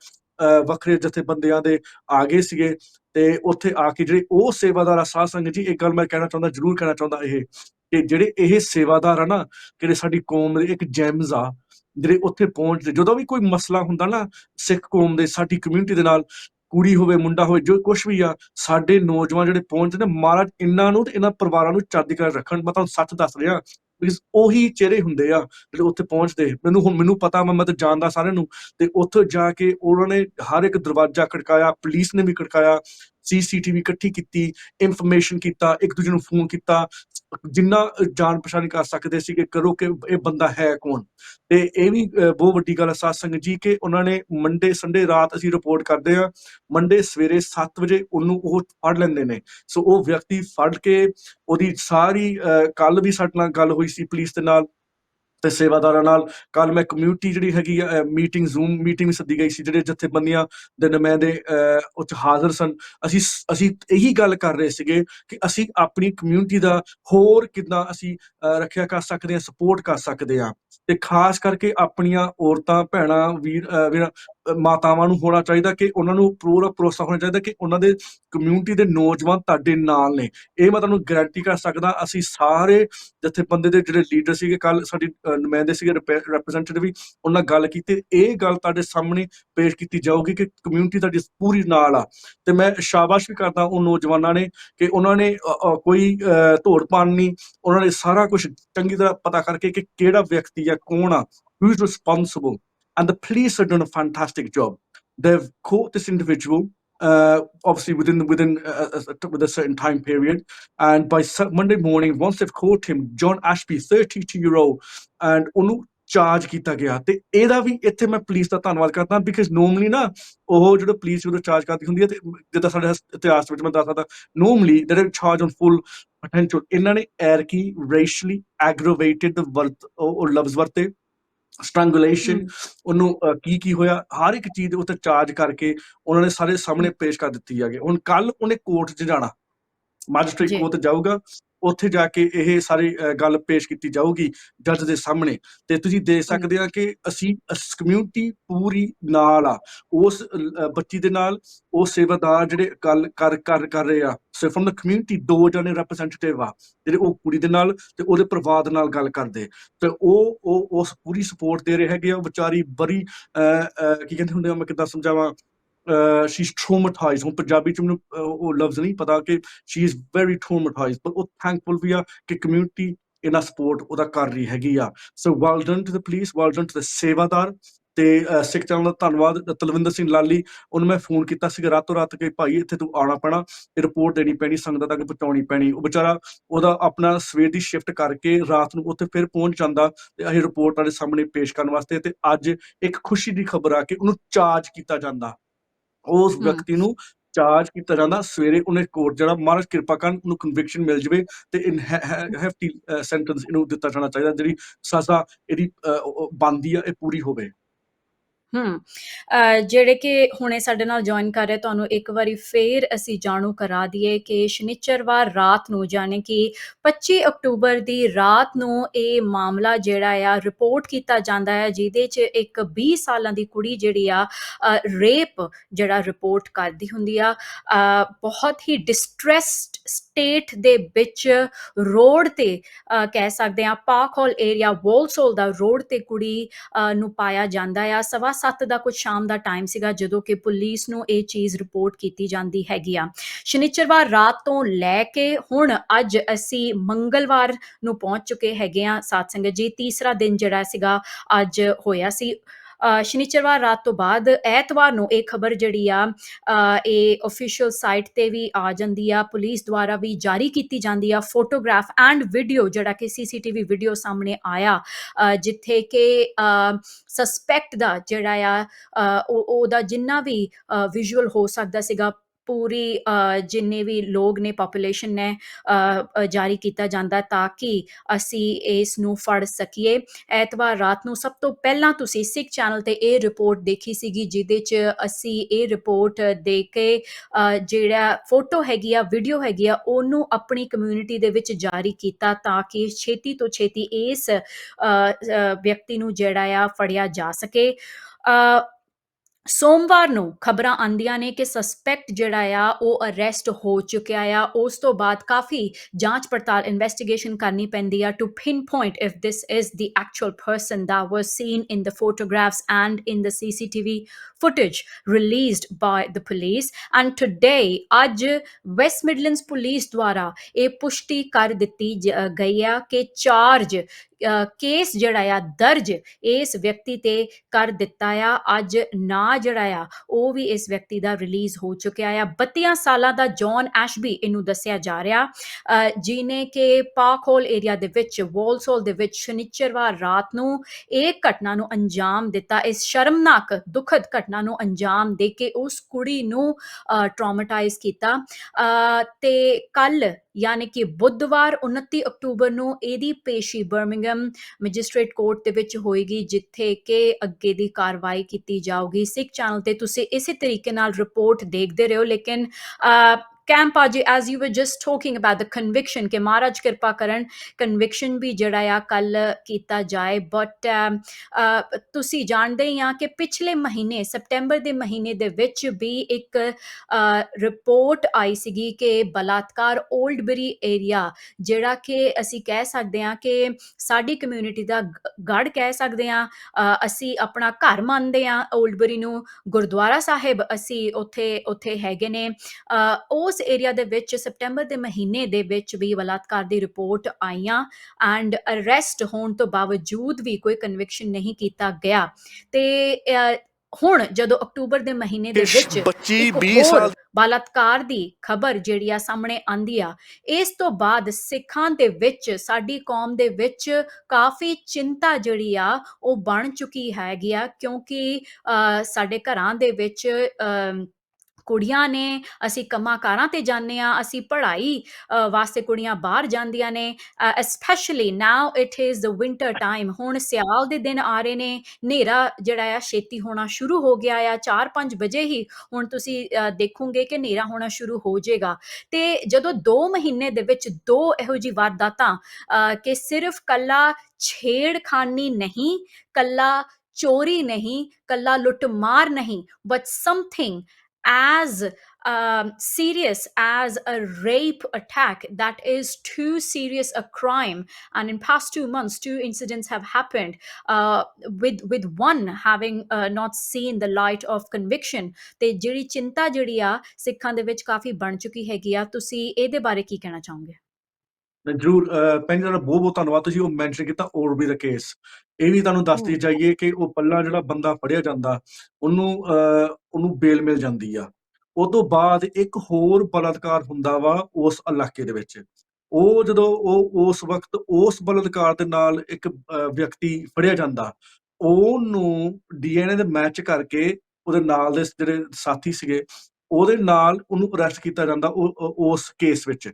ਵੱਖਰੇ ਜਥੇਬੰਦੀਆਂ ਦੇ ਆ ਗਏ ਸੀਗੇ ਤੇ ਉੱਥੇ ਆ ਕੇ ਜਿਹੜੇ ਉਹ ਸੇਵਾਦਾਰ ਆ, ਸਾਧ ਸੰਗਤ ਜੀ, ਇੱਕ ਗੱਲ ਮੈਂ ਕਹਿਣਾ ਚਾਹੁੰਦਾ, ਜ਼ਰੂਰ ਕਹਿਣਾ ਚਾਹੁੰਦਾ ਇਹ, ਕਿ ਜਿਹੜੇ ਇਹ ਸੇਵਾਦਾਰ ਆ ਨਾ, ਜਿਹੜੇ ਸਾਡੀ ਕੌਮ ਦੇ ਇੱਕ ਜੈਮਜ਼ ਆ, ਜਿਹੜੇ ਉੱਥੇ ਪਹੁੰਚਦੇ, ਜਦੋਂ ਵੀ ਕੋਈ ਮਸਲਾ ਹੁੰਦਾ ਨਾ, ਸਿੱਖ ਕੌਮ ਦੇ, ਸਾਡੀ ਕਮਿਊਨਿਟੀ ਦੇ ਨਾਲ ਕੁੜੀ ਹੋਵੇ, ਮੁੰਡਾ ਹੋਵੇ, ਜੋ ਕੁਝ ਵੀ ਆ, ਸਾਡੇ ਨੌਜਵਾਨ ਜਿਹੜੇ ਪਹੁੰਚਦੇ ਨੇ, ਮਹਾਰਾਜ ਇਹਨਾਂ ਨੂੰ ਤੇ ਇਹਨਾਂ ਪਰਿਵਾਰਾਂ ਨੂੰ ਚਾਦੀ ਕਰ 'ਚ ਰੱਖਣ। ਮੈਂ ਤੁਹਾਨੂੰ ਸੱਚ ਦੱਸ ਰਿਹਾ ਬਿਕਾਜ਼ ਉਹੀ ਚਿਹਰੇ ਹੁੰਦੇ ਆ ਜਿਹੜੇ ਉੱਥੇ ਪਹੁੰਚਦੇ। ਮੈਨੂੰ ਹੁਣ ਮੈਨੂੰ ਪਤਾ, ਮੈਂ ਮੈਂ ਜਾਣਦਾ ਸਾਰਿਆਂ ਨੂੰ, ਤੇ ਉੱਥੇ ਜਾ ਕੇ ਉਹਨਾਂ ਨੇ ਹਰ ਇੱਕ ਦਰਵਾਜ਼ਾ ਖੜਕਾਇਆ ਪੁਲਿਸ ਨੇ ਵੀ ਖੜਕਾਇਆ ਸੀਸੀਟੀਵੀ ਇਕੱਠੀ ਕੀਤੀ ਇਨਫੋਰਮੇਸ਼ਨ ਕੀਤਾ, ਇੱਕ ਦੂਜੇ ਨੂੰ ਫੋਨ ਕੀਤਾ ਜਿੰਨਾ ਜਾਣ ਪਛਾਣ ਕਰ ਸਕਦੇ ਸੀ ਕਿ ਕਰੋ ਕਿ ਇਹ ਬੰਦਾ ਹੈ ਕੌਣ। ਤੇ ਇਹ ਵੀ ਅਹ, ਬਹੁਤ ਵੱਡੀ ਗੱਲ ਹੈ ਸਾਧ ਸੰਗਤ ਜੀ ਕਿ ਉਹਨਾਂ ਨੇ ਮੰਡੇ ਸੰਡੇ ਰਾਤ ਅਸੀਂ ਰਿਪੋਰਟ ਕਰਦੇ ਆ ਮੰਡੇ ਸਵੇਰੇ 7 ਵਜੇ ਉਹਨੂੰ ਉਹ ਫੜ ਲੈਂਦੇ ਨੇ। ਸੋ ਉਹ ਵਿਅਕਤੀ ਫੜ ਕੇ ਉਹਦੀ ਸਾਰੀ ਕੱਲ ਵੀ ਸਾਡੇ ਨਾਲ ਗੱਲ ਹੋਈ ਸੀ ਪੁਲਿਸ ਦੇ ਨਾਲ ਤੇ ਸੇਵਾਦਾਰਾਂ ਨਾਲ ਕੱਲ ਮੈਂ ਕਮਿਊਨਿਟੀ ਜਿਹੜੀ ਹੈਗੀ ਆ ਮੀਟਿੰਗ ਜ਼ੂਮ ਮੀਟਿੰਗ ਸੱਦੀ ਗਈ ਸੀ ਜਿਹੜੇ ਜਥੇਬੰਦੀਆਂ ਦੇ ਨੁਮਾਇੰਦੇ ਅਹ, ਉਹ 'ਚ ਹਾਜ਼ਰ ਸਨ। ਅਸੀਂ ਅਸੀਂ ਇਹੀ ਗੱਲ ਕਰ ਰਹੇ ਸੀਗੇ ਕਿ ਅਸੀਂ ਆਪਣੀ ਕਮਿਊਨਿਟੀ ਦਾ ਹੋਰ ਕਿੱਦਾਂ ਅਸੀਂ ਅਹ, ਰੱਖਿਆ ਕਰ ਸਕਦੇ ਹਾਂ ਸਪੋਰਟ ਕਰ ਸਕਦੇ ਹਾਂ। ਤੇ ਖਾਸ ਕਰਕੇ ਆਪਣੀਆਂ ਔਰਤਾਂ ਭੈਣਾਂ ਵੀਰ ਵੀਰਾਂ, ਮਾਤਾਵਾਂ ਨੂੰ ਹੋਣਾ ਚਾਹੀਦਾ ਕਿ ਉਹਨਾਂ ਨੂੰ ਪੂਰਾ ਭਰੋਸਾ ਹੋਣਾ ਚਾਹੀਦਾ ਕਿ ਉਹਨਾਂ ਦੇ ਕਮਿਊਨਿਟੀ ਦੇ ਨੌਜਵਾਨ ਤੁਹਾਡੇ ਨਾਲ ਨੇ। ਇਹ ਮੈਂ ਤੁਹਾਨੂੰ ਗਾਰੰਟੀ ਕਰ ਸਕਦਾ ਅਸੀਂ ਸਾਰੇ ਜਥੇਬੰਦੀ ਦੇ ਜਿਹੜੇ ਲੀਡਰ ਸੀਗੇ ਕੱਲ ਸਾਡੀ ਨੁਮਾਇੰਦੇ ਸੀਗੇ ਰਿਪਰੈਜ਼ੈਂਟੇਟਿਵ ਵੀ ਉਹਨਾਂ ਗੱਲ ਕੀਤੀ ਇਹ ਗੱਲ ਤੁਹਾਡੇ ਸਾਹਮਣੇ ਪੇਸ਼ ਕੀਤੀ ਜਾਊਗੀ ਕਿ ਕਮਿਊਨਿਟੀ ਤੁਹਾਡੀ ਪੂਰੀ ਨਾਲ ਆ। ਤੇ ਮੈਂ ਸ਼ਾਬਾਸ਼ ਵੀ ਕਰਦਾ ਉਹ ਨੌਜਵਾਨਾਂ ਨੇ ਕਿ ਉਹਨਾਂ ਨੇ ਕੋਈ ਅ, ਧੋੜ ਪਾਣ ਨਹੀਂ ਉਹਨਾਂ ਨੇ ਸਾਰਾ ਕੁਝ ਚੰਗੀ ਤਰ੍ਹਾਂ ਪਤਾ ਕਰਕੇ ਕਿ ਕਿਹੜਾ ਵਿਅਕਤੀ ਆ ਕੌਣ ਆ who is responsible? And the police are doing a fantastic job they've caught this individual uh, obviously within within uh, uh, with a certain time period and by Su- monday morning once they've caught him john ashby 32 year old and ਉਹਨੂੰ charge ਕੀਤਾ ਗਿਆ ਤੇ ਇਹਦਾ ਵੀ ਇੱਥੇ ਮੈਂ police ਦਾ ਧੰਨਵਾਦ ਕਰਦਾ because normally ਨਾ ਉਹ ਜਿਹੜਾ ਪੁਲਿਸ ਜਦੋਂ ਚਾਰਜ ਕਰਦੀ ਹੁੰਦੀ ਹੈ ਤੇ ਜਿੱਦਾਂ ਸਾਡੇ ਹਸ- ਇਤਿਹਾਸ ਵਿੱਚ ਮੈਂ ਦੱਸ ਸਕਦਾ ਨੋਰਮਲੀ ਦੇ ਚਾਰਜ ਔਨ ਫੁੱਲ ਪੋਟੈਂਸ਼ੀਅਲ ਇਹਨਾਂ ਨੇ ਐਰ ਕੀ ਰੇਸ਼ਲੀ ਐਗਰੋਵੇਟਡ ਵਰਤ ਉਹ ਉਹ ਲਫ਼ਜ਼ ਵਰਤੇ ਸਟ੍ਰੈਂਗੂਲੇਸ਼ਨ ਉਹਨੂੰ ਕੀ ਕੀ ਹੋਇਆ? ਹਰ ਇੱਕ ਚੀਜ਼ ਦੇ ਉੱਤੇ ਚਾਰਜ ਕਰਕੇ ਉਹਨਾਂ ਨੇ ਸਾਰੇ ਸਾਹਮਣੇ ਪੇਸ਼ ਕਰ ਦਿੱਤੀ ਹੈਗੇ। ਹੁਣ ਕੱਲ ਉਹਨੇ ਕੋਰਟ 'ਚ ਜਾਣਾ। ਮੈਜਿਸਟ੍ਰੇਟ। ਕੋਰਟ ਜਾਊਗਾ। ਉੱਥੇ ਜਾ ਕੇ ਇਹ ਸਾਰੀ ਗੱਲ ਪੇਸ਼ ਕੀਤੀ ਜਾਊਗੀ ਜੱਜ ਦੇ ਸਾਹਮਣੇ। ਤੇ ਤੁਸੀਂ ਦੇਖ ਸਕਦੇ ਆ ਕਿ ਅਸੀਂ ਕਮਿਊਨਿਟੀ ਪੂਰੀ ਨਾਲ ਆ। ਉਸ ਬੱਚੀ ਦੇ ਨਾਲ ਉਹ ਸੇਵਾਦਾਰ ਜਿਹੜੇ ਗੱਲ ਕਰ ਕਰ ਕਰ ਰਹੇ ਆ ਸੋ ਫਰਮ ਦ ਕਮਿਊਨਿਟੀ ਦੋ ਜਣੇ ਰਿਪਰੈਜ਼ੈਂਟੇਟਿਵ ਆ ਜਿਹੜੇ ਉਹ ਕੁੜੀ ਦੇ ਨਾਲ ਤੇ ਉਹਦੇ ਪਰਿਵਾਰ ਦੇ ਨਾਲ ਗੱਲ ਕਰਦੇ। ਤੇ ਉਹ ਉਹ ਉਸ ਪੂਰੀ ਸਪੋਰਟ ਦੇ ਰਹੇ ਹੈਗੇ ਆ। ਉਹ ਵਿਚਾਰੀ ਬੜੀ ਕੀ ਕਹਿੰਦੇ ਹੁੰਦੇ ਆ ਮੈਂ ਕਿੱਦਾਂ ਸਮਝਾਵਾਂ? ਸ਼ੀ ਇਜ਼ ਟਰੋਮਟਾਈਜ਼ਡ ਹੁਣ ਪੰਜਾਬੀ ਚ ਮੈਨੂੰ ਉਹ ਲਫ਼ਜ਼ ਨਹੀਂ ਪਤਾ ਕਿ ਸ਼ੀ ਇਜ਼ ਵੈਰੀ ਟਰੋਮਟਾਈਜ਼ਡ ਪਰ ਉਹ ਥੈਂਕਫੁਲ ਵੀ ਆ ਕਿ ਕਮਿਊਨਿਟੀ ਇਹਨਾਂ ਸਪੋਰਟ ਉਹਦਾ ਕਰ ਰਹੀ ਹੈਗੀ ਆ। So well done to the police well done to the ਸੇਵਾਦਾਰ ਤੇ ਸਿੱਖ ਚੈਨਲ ਦਾ ਧੰਨਵਾਦ, ਤਲਵਿੰਦਰ ਸਿੰਘ ਲਾਲੀ, ਉਹਨੂੰ ਮੈਂ ਫੋਨ ਕੀਤਾ ਸੀ ਰਾਤੋਂ ਰਾਤ ਕਿ ਭਾਈ ਇੱਥੇ ਤੂੰ ਆਉਣਾ ਪੈਣਾ ਤੇ ਰਿਪੋਰਟ ਦੇਣੀ ਪੈਣੀ, ਸੰਗਤਾਂ ਤੱਕ ਪਹੁੰਚਾਉਣੀ ਪੈਣੀ। ਉਹ ਵਿਚਾਰਾ ਉਹਦਾ ਆਪਣਾ ਸਵੇਰ ਦੀ ਸ਼ਿਫਟ ਕਰਕੇ ਰਾਤ ਨੂੰ ਉੱਥੇ ਫਿਰ ਪਹੁੰਚ ਜਾਂਦਾ ਤੇ ਅਸੀਂ ਰਿਪੋਰਟ ਤੁਹਾਡੇ ਸਾਹਮਣੇ ਪੇਸ਼ ਕਰਨ ਵਾਸਤੇ ਤੇ ਅੱਜ ਇੱਕ ਖੁਸ਼ੀ ਦੀ ਖਬਰ ਆ ਕਿ ਉਹਨੂੰ ਚਾਰਜ ਕੀਤਾ ਜਾਂਦਾ। ਉਸ। ਵਿਅਕਤੀ ਨੂੰ ਚਾਰਜ ਕੀਤਾ ਜਾਂਦਾ ਸਵੇਰੇ ਉਹਨੇ ਕੋਰਟ ਜਿਹੜਾ ਮਹਾਰਾਜ ਕਿਰਪਾ ਕਰਨ ਉਹਨੂੰ ਕਨਵਿਕਸ਼ਨ ਮਿਲ ਜਵੇ ਤੇ ਇਨ ਹੈਫਟੀ ਸੈਂਟੈਂਸ ਇਹਨੂੰ ਦਿੱਤਾ ਜਾਣਾ ਚਾਹੀਦਾ ਜਿਹੜੀ ਸਜ਼ਾ ਇਹਦੀ ਬੰਦੀ ਆ ਇਹ ਪੂਰੀ ਹੋਵੇ ਹੂੰ। ਜਿਹੜੇ ਕਿ ਹੁਣੇ ਸਾਡੇ ਨਾਲ ਜੁਆਇਨ ਕਰ ਰਹੇ, ਤੁਹਾਨੂੰ ਇੱਕ ਵਾਰੀ ਫੇਰ ਅਸੀਂ ਜਾਣੂ ਕਰਾ ਦਈਏ ਕਿ ਸ਼ਨੀਚਰਵਾਰ ਰਾਤ ਨੂੰ ਯਾਨੀ ਕਿ 25 ਅਕਤੂਬਰ ਦੀ ਰਾਤ ਨੂੰ ਇਹ ਮਾਮਲਾ ਜਿਹੜਾ ਆ ਰਿਪੋਰਟ ਕੀਤਾ ਜਾਂਦਾ ਹੈ, ਜਿਹਦੇ 'ਚ ਇੱਕ 20 ਸਾਲਾਂ ਦੀ ਕੁੜੀ ਜਿਹੜੀ ਆ ਰੇਪ ਜਿਹੜਾ ਰਿਪੋਰਟ ਕਰਦੀ ਹੁੰਦੀ ਆ ਬਹੁਤ ਹੀ ਡਿਸਟ੍ਰੈਸਡ ਸਟੇਟ ਦੇ ਵਿੱਚ ਰੋਡ ਤੇ ਕਹਿ ਸਕਦੇ ਆ ਪਾਕਹੋਲ ਏਰੀਆ ਵੋਲਸੋਲ ਦਾ ਰੋਡ ਤੇ ਕੁੜੀ ਨੂੰ ਪਾਇਆ ਜਾਂਦਾ ਆ। ਸਵਾ ਸੱਤ ਦਾ ਕੁਝ ਸ਼ਾਮ ਦਾ ਟਾਈਮ ਸੀਗਾ ਜਦੋਂ ਕਿ ਪੁਲਿਸ ਨੂੰ ਇਹ ਚੀਜ਼ ਰਿਪੋਰਟ ਕੀਤੀ ਜਾਂਦੀ ਹੈਗੀ ਆ। ਸ਼ਨੀਚਰਵਾਰ ਰਾਤ ਤੋਂ ਲੈ ਕੇ ਹੁਣ ਅੱਜ ਅਸੀਂ ਮੰਗਲਵਾਰ ਨੂੰ ਪਹੁੰਚ ਚੁੱਕੇ ਹੈਗੇ ਆ ਸਾਧ ਸੰਗਤ ਜੀ। ਤੀਸਰਾ ਦਿਨ ਜਿਹੜਾ ਸੀਗਾ ਅੱਜ ਹੋਇਆ ਸੀ। ਸ਼ਨੀਚਰਵਾਰ ਰਾਤ ਤੋਂ ਬਾਅਦ ਐਤਵਾਰ ਨੂੰ ਇਹ ਖਬਰ ਜਿਹੜੀ ਆ ਇਹ ਅਫੀਸ਼ੀਅਲ ਸਾਈਟ ਤੇ ਵੀ ਆ ਜਾਂਦੀ ਆ, ਪੁਲਿਸ ਦੁਆਰਾ ਵੀ ਜਾਰੀ ਕੀਤੀ ਜਾਂਦੀ ਆ ਫੋਟੋਗ੍ਰਾਫ ਐਂਡ ਵੀਡੀਓ ਜਿਹੜਾ ਕਿ ਸੀਸੀਟੀਵੀ ਵੀਡੀਓ ਸਾਹਮਣੇ ਆਇਆ ਜਿੱਥੇ ਕਿ ਸਸਪੈਕਟ ਦਾ ਜਿਹੜਾ ਆ ਉਹ, ਉਹਦਾ ਜਿੰਨਾ ਵੀ ਵਿਜ਼ੂਅਲ ਹੋ ਸਕਦਾ ਸੀਗਾ ਪੂਰੀ ਜਿੰਨੇ ਵੀ ਲੋਕ ਨੇ ਪੋਪੂਲੇਸ਼ਨ ਨੇ ਜਾਰੀ ਕੀਤਾ ਜਾਂਦਾ ਤਾਂ ਕਿ ਅਸੀਂ ਇਸ ਨੂੰ ਫੜ ਸਕੀਏ। ਐਤਵਾਰ ਰਾਤ ਨੂੰ ਸਭ ਤੋਂ ਪਹਿਲਾਂ ਤੁਸੀਂ ਸਿੱਖ ਚੈਨਲ ਤੇ ਇਹ ਰਿਪੋਰਟ ਦੇਖੀ ਸੀਗੀ, ਜਿਹਦੇ 'ਚ ਅਸੀਂ ਇਹ ਰਿਪੋਰਟ ਦੇ ਕੇ ਜਿਹੜਾ ਫੋਟੋ ਹੈਗੀ ਆ ਵੀਡੀਓ ਹੈਗੀ ਆ, ਉਹਨੂੰ ਆਪਣੀ ਕਮਿਊਨਿਟੀ ਦੇ ਵਿੱਚ ਜਾਰੀ ਕੀਤਾ ਤਾਂ ਕਿ ਛੇਤੀ ਤੋਂ ਛੇਤੀ ਇਸ ਵਿਅਕਤੀ ਨੂੰ ਜਿਹੜਾ ਆ, ਫੜਿਆ ਜਾ ਸਕੇ। ਸੋਮਵਾਰ ਨੂੰ ਖਬਰਾਂ ਆਂਦੀਆਂ ਨੇ ਕਿ ਸਸਪੈਕਟ ਜਿਹੜਾ ਆ, ਉਹ ਅਰੈਸਟ ਹੋ ਚੁੱਕਿਆ ਆ। ਉਸ ਤੋਂ ਬਾਅਦ ਕਾਫੀ ਜਾਂਚ ਪੜਤਾਲ ਇਨਵੈਸਟੀਗੇਸ਼ਨ ਕਰਨੀ ਪੈਂਦੀ ਆ to pinpoint if this is the actual person that was seen in the photographs and in the CCTV footage released by the police. And today, ਅੱਜ ਵੈਸਟ ਮਿਡਲੈਂਡਸ ਪੁਲਿਸ ਦੁਆਰਾ ਇਹ ਪੁਸ਼ਟੀ ਕਰ ਦਿੱਤੀ ਜ- ਗਈ ਆ ਕਿ ਚਾਰਜ ਕੇਸ ਜਿਹੜਾ ਆ ਦਰਜ ਇਸ ਵਿਅਕਤੀ ਤੇ ਕਰ ਦਿੱਤਾ ਆ। ਅੱਜ ਨਾ ਜਿਹੜਾ ਆ ਉਹ ਵੀ ਇਸ ਵਿਅਕਤੀ ਦਾ ਰਿਲੀਜ਼ ਹੋ ਚੁੱਕਿਆ ਆ। 32 ਸਾਲਾਂ ਦਾ ਜੌਨ ਐਸ਼ਬੀ ਇਹਨੂੰ ਦੱਸਿਆ ਜਾ ਰਿਹਾ। ਜਿਨੇ ਕਿ ਪਾਕਹੋਲ ਏਰੀਆ ਦੇ ਵਿੱਚ ਵੋਲਸੋਲ ਦੇ ਵਿੱਚ ਸ਼ਨੀਚਰਵਾਰ ਰਾਤ ਨੂੰ ਇਹ ਘਟਨਾ ਨੂੰ ਅੰਜਾਮ ਦਿੱਤਾ। ਇਸ ਸ਼ਰਮਨਾਕ ਦੁਖਦ ਘਟਨਾ ਨੂੰ ਅੰਜਾਮ ਦੇ ਕੇ ਉਸ ਕੁੜੀ ਨੂੰ ਟਰਾਮਟਾਈਜ਼ ਕੀਤਾ। ਅ, ਤੇ ਕੱਲ ਯਾਨੀ ਕਿ ਬੁੱਧਵਾਰ 29 ਅਕਤੂਬਰ ਨੂੰ ਇਹਦੀ ਪੇਸ਼ੀ ਬਰਮਿੰਗਮ ਮੈਜਿਸਟ੍ਰੇਟ ਕੋਰਟ ਦੇ ਵਿੱਚ ਹੋਏਗੀ ਜਿੱਥੇ ਕਿ ਅੱਗੇ ਦੀ ਕਾਰਵਾਈ ਕੀਤੀ ਜਾਊਗੀ। ਸਿੱਖ ਚੈਨਲ ਤੇ ਤੁਸੀਂ ਇਸੇ ਤਰੀਕੇ ਨਾਲ ਰਿਪੋਰਟ ਦੇਖਦੇ ਰਹੋ ਲੇਕਿਨ ਕੈਂਪ ਅਜੇ as you were just talking about the conviction ਕਿ ਮਹਾਰਾਜ ਕਿਰਪਾ ਕਰਨ ਕਨਵਿਕਸ਼ਨ ਵੀ ਜਿਹੜਾ ਆ ਕੱਲ ਕੀਤਾ ਜਾਏ। ਬਟ ਤੁਸੀਂ ਜਾਣਦੇ ਹੀ ਆ ਕਿ ਪਿਛਲੇ ਮਹੀਨੇ, ਸਪਟੈਂਬਰ ਦੇ ਮਹੀਨੇ ਦੇ ਵਿੱਚ ਵੀ ਇੱਕ ਰਿਪੋਰਟ ਆਈ ਸੀਗੀ ਕਿ ਬਲਾਤਕਾਰ 올ਡਬਰੀ ਏਰੀਆ ਜਿਹੜਾ ਕਿ ਅਸੀਂ ਕਹਿ ਸਕਦੇ ਹਾਂ ਕਿ ਸਾਡੀ ਕਮਿਊਨਿਟੀ ਦਾ ਗ- ਗੜ ਕਹਿ ਸਕਦੇ ਹਾਂ ਅਸੀਂ ਆਪਣਾ ਘਰ ਮੰਨਦੇ ਹਾਂ 올ਡਬਰੀ ਨੂੰ। ਗੁਰਦੁਆਰਾ ਸਾਹਿਬ ਅਸੀਂ ਉੱਥੇ ਉੱਥੇ ਹੈਗੇ ਨੇ। ਉਸ ਉਸ ਏਰੀਆ ਦੇ ਵਿੱਚ ਸਪਟੈਂਬਰ ਦੇ ਮਹੀਨੇ ਦੇ ਵਿੱਚ ਵੀ ਬਲਾਤਕਾਰ ਦੀ ਰਿਪੋਰਟ ਆਈਆਂ ਐਂਡ ਅਰੈਸਟ ਹੋਣ ਤੋਂ ਬਾਵਜੂਦ ਵੀ ਕੋਈ ਕਨਵਿਕਸ਼ਨ ਨਹੀਂ ਕੀਤਾ ਗਿਆ। ਤੇ ਹੁਣ ਜਦੋਂ ਅਕਤੂਬਰ ਦੇ ਮਹੀਨੇ ਦੇ ਵਿੱਚ ਬੱਚੀ ਇੱਕ 20 ਹੋਰ ਸਾਲ ਬਲਾਤਕਾਰ ਦੀ ਖਬਰ ਜਿਹੜੀ ਆ ਸਾਹਮਣੇ ਆਂਦੀ ਆ ਇਸ ਤੋਂ ਬਾਅਦ ਸਿੱਖਾਂ ਦੇ ਵਿੱਚ ਸਾਡੀ ਕੌਮ ਦੇ ਵਿੱਚ ਕਾਫੀ ਚਿੰਤਾ ਜਿਹੜੀ ਆ ਉਹ ਬਣ ਚੁੱਕੀ ਹੈਗੀ ਆ ਕਿਉਂਕਿ ਸਾਡੇ ਘਰਾਂ ਦੇ ਵਿੱਚ ਕੁੜੀਆਂ ਨੇ ਅਸੀਂ ਕੰਮਾਂ ਕਾਰਾਂ ਤੇ ਜਾਂਦੇ ਆ ਅਸੀਂ ਪੜ੍ਹਾਈ ਅ, ਵਾਸਤੇ ਕੁੜੀਆਂ ਬਾਹਰ ਜਾਂਦੀਆਂ ਨੇ specially now it is the winter time ਹੁਣ ਸਿਆਲ ਦੇ ਦਿਨ ਆ ਰਹੇ ਨੇ ਹਨੇਰਾ ਜਿਹੜਾ ਆ ਛੇਤੀ ਹੋਣਾ ਸ਼ੁਰੂ ਹੋ ਗਿਆ ਆ 4-5 ਵਜੇ ਹੀ ਹੁਣ ਤੁਸੀਂ ਦੇਖੋਗੇ ਕਿ ਹਨੇਰਾ ਹੋਣਾ ਸ਼ੁਰੂ ਹੋ ਜਾਏਗਾ। ਤੇ ਜਦੋਂ 2 ਮਹੀਨੇ ਦੇ ਵਿੱਚ ਦੋ ਇਹੋ ਜਿਹੀ ਵਾਰਦਾਤਾਂ ਅ, ਕਿ ਸਿਰਫ ਕੱਲਾ ਛੇੜਖਾਨੀ ਨਹੀਂ ਕੱਲਾ ਚੋਰੀ ਨਹੀਂ ਕੱਲਾ ਲੁੱਟਮਾਰ ਨਹੀਂ but something as um, serious as a rape attack that is too serious a crime and in past two months two incidents have happened uh, with with one having uh, not seen the light of conviction ਤੇ ਜਿਹੜੀ ਚਿੰਤਾ ਜਿਹੜੀ ਆ ਸਿੱਖਾਂ ਦੇ ਵਿੱਚ ਕਾਫੀ ਬਣ ਚੁੱਕੀ ਹੈਗੀ ਆ ਤੁਸੀਂ ਇਹਦੇ ਬਾਰੇ ਕੀ ਕਹਿਣਾ ਚਾਹੋਗੇ ਜਰੂਰ ਪਹਿਲੀ ਗੱਲ ਬਹੁਤ ਬਹੁਤ ਧੰਨਵਾਦ ਤੁਸੀਂ ਉਹ ਮੈਂਸ਼ਨ ਕੀਤਾ ਔਰਬੀ ਦਾ ਕੇਸ ਇਹ ਵੀ ਤੁਹਾਨੂੰ ਦੱਸਦੀ। ਜਾਈਏ ਕਿ ਉਹ ਪੱਲਾ ਜਿਹੜਾ ਬੰਦਾ ਫੜਿਆ ਜਾਂਦਾ ਉਹਨੂੰ ਉਹਨੂੰ ਬੇਲ ਮਿਲ ਜਾਂਦੀ ਆ। ਉਹ ਤੋਂ ਬਾਅਦ ਇੱਕ ਹੋਰ ਬਲਾਤਕਾਰ ਹੁੰਦਾ ਵਾ ਉਸ ਇਲਾਕੇ ਦੇ ਵਿੱਚ। ਉਹ ਜਦੋਂ ਉਹ ਉਸ ਵਕਤ ਉਸ ਬਲਾਤਕਾਰ ਦੇ ਨਾਲ ਇੱਕ ਵਿਅਕਤੀ ਫੜਿਆ ਜਾਂਦਾ ਉਹਨੂੰ ਡੀਐਨਏ ਦੇ ਮੈਚ ਕਰਕੇ ਉਹਦੇ ਨਾਲ ਦੇ ਜਿਹੜੇ ਸਾਥੀ ਸੀਗੇ ਉਹਦੇ ਨਾਲ ਉਹਨੂੰ ਅਰੈਸਟ ਕੀਤਾ ਜਾਂਦਾ ਉਸ ਕੇਸ ਵਿੱਚ।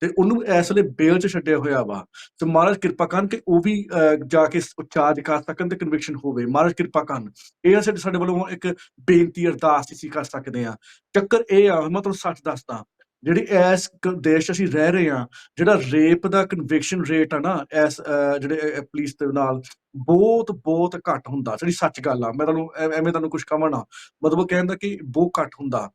ਤੇ ਉਹਨੂੰ ਇਸ ਵੇਲੇ ਬੇਲ 'ਚ ਛੱਡਿਆ ਹੋਇਆ ਵਾ। ਤੇ ਮਹਾਰਾਜ ਕਿਰਪਾ ਕਰਨ ਕਿ ਉਹ ਵੀ ਅਹ, ਜਾ ਕੇ ਚਾਰਜ ਕਰ ਸਕਣ ਤੇ ਕਨਵਿਕਸ਼ਨ ਹੋਵੇ। ਮਹਾਰਾਜ ਕਿਰਪਾ ਕਰਨ। ਇਹ ਸਾਡੇ ਸਾਡੇ ਵੱਲੋਂ ਇੱਕ ਬੇਨਤੀ ਅਰਦਾਸ ਅਸੀਂ ਕਰ ਸਕਦੇ ਹਾਂ। ਚੱਕਰ ਇਹ ਆ ਮੈਂ ਤੁਹਾਨੂੰ ਸੱਚ ਦੱਸਦਾ ਜਿਹੜੀ ਇਸ ਦੇਸ਼ 'ਚ ਅਸੀਂ ਰਹਿ ਰਹੇ ਹਾਂ ਜਿਹੜਾ ਰੇਪ ਦਾ ਕਨਵਿਕਸ਼ਨ ਰੇਟ ਆ ਨਾ ਇਸ ਅਹ, ਜਿਹੜੇ ਪੁਲਿਸ ਦੇ ਨਾਲ ਬਹੁਤ ਬਹੁਤ ਘੱਟ ਹੁੰਦਾ। ਜਿਹੜੀ ਸੱਚ ਗੱਲ ਆ ਮੈਂ ਤੁਹਾਨੂੰ ਐਵੇਂ ਤੁਹਾਨੂੰ ਕੁਝ ਕਹਾਂ ਨਾ। ਮਤਲਬ ਕਹਿੰਦਾ ਕਿ ਬਹੁਤ ਘੱਟ ਹੁੰਦਾ।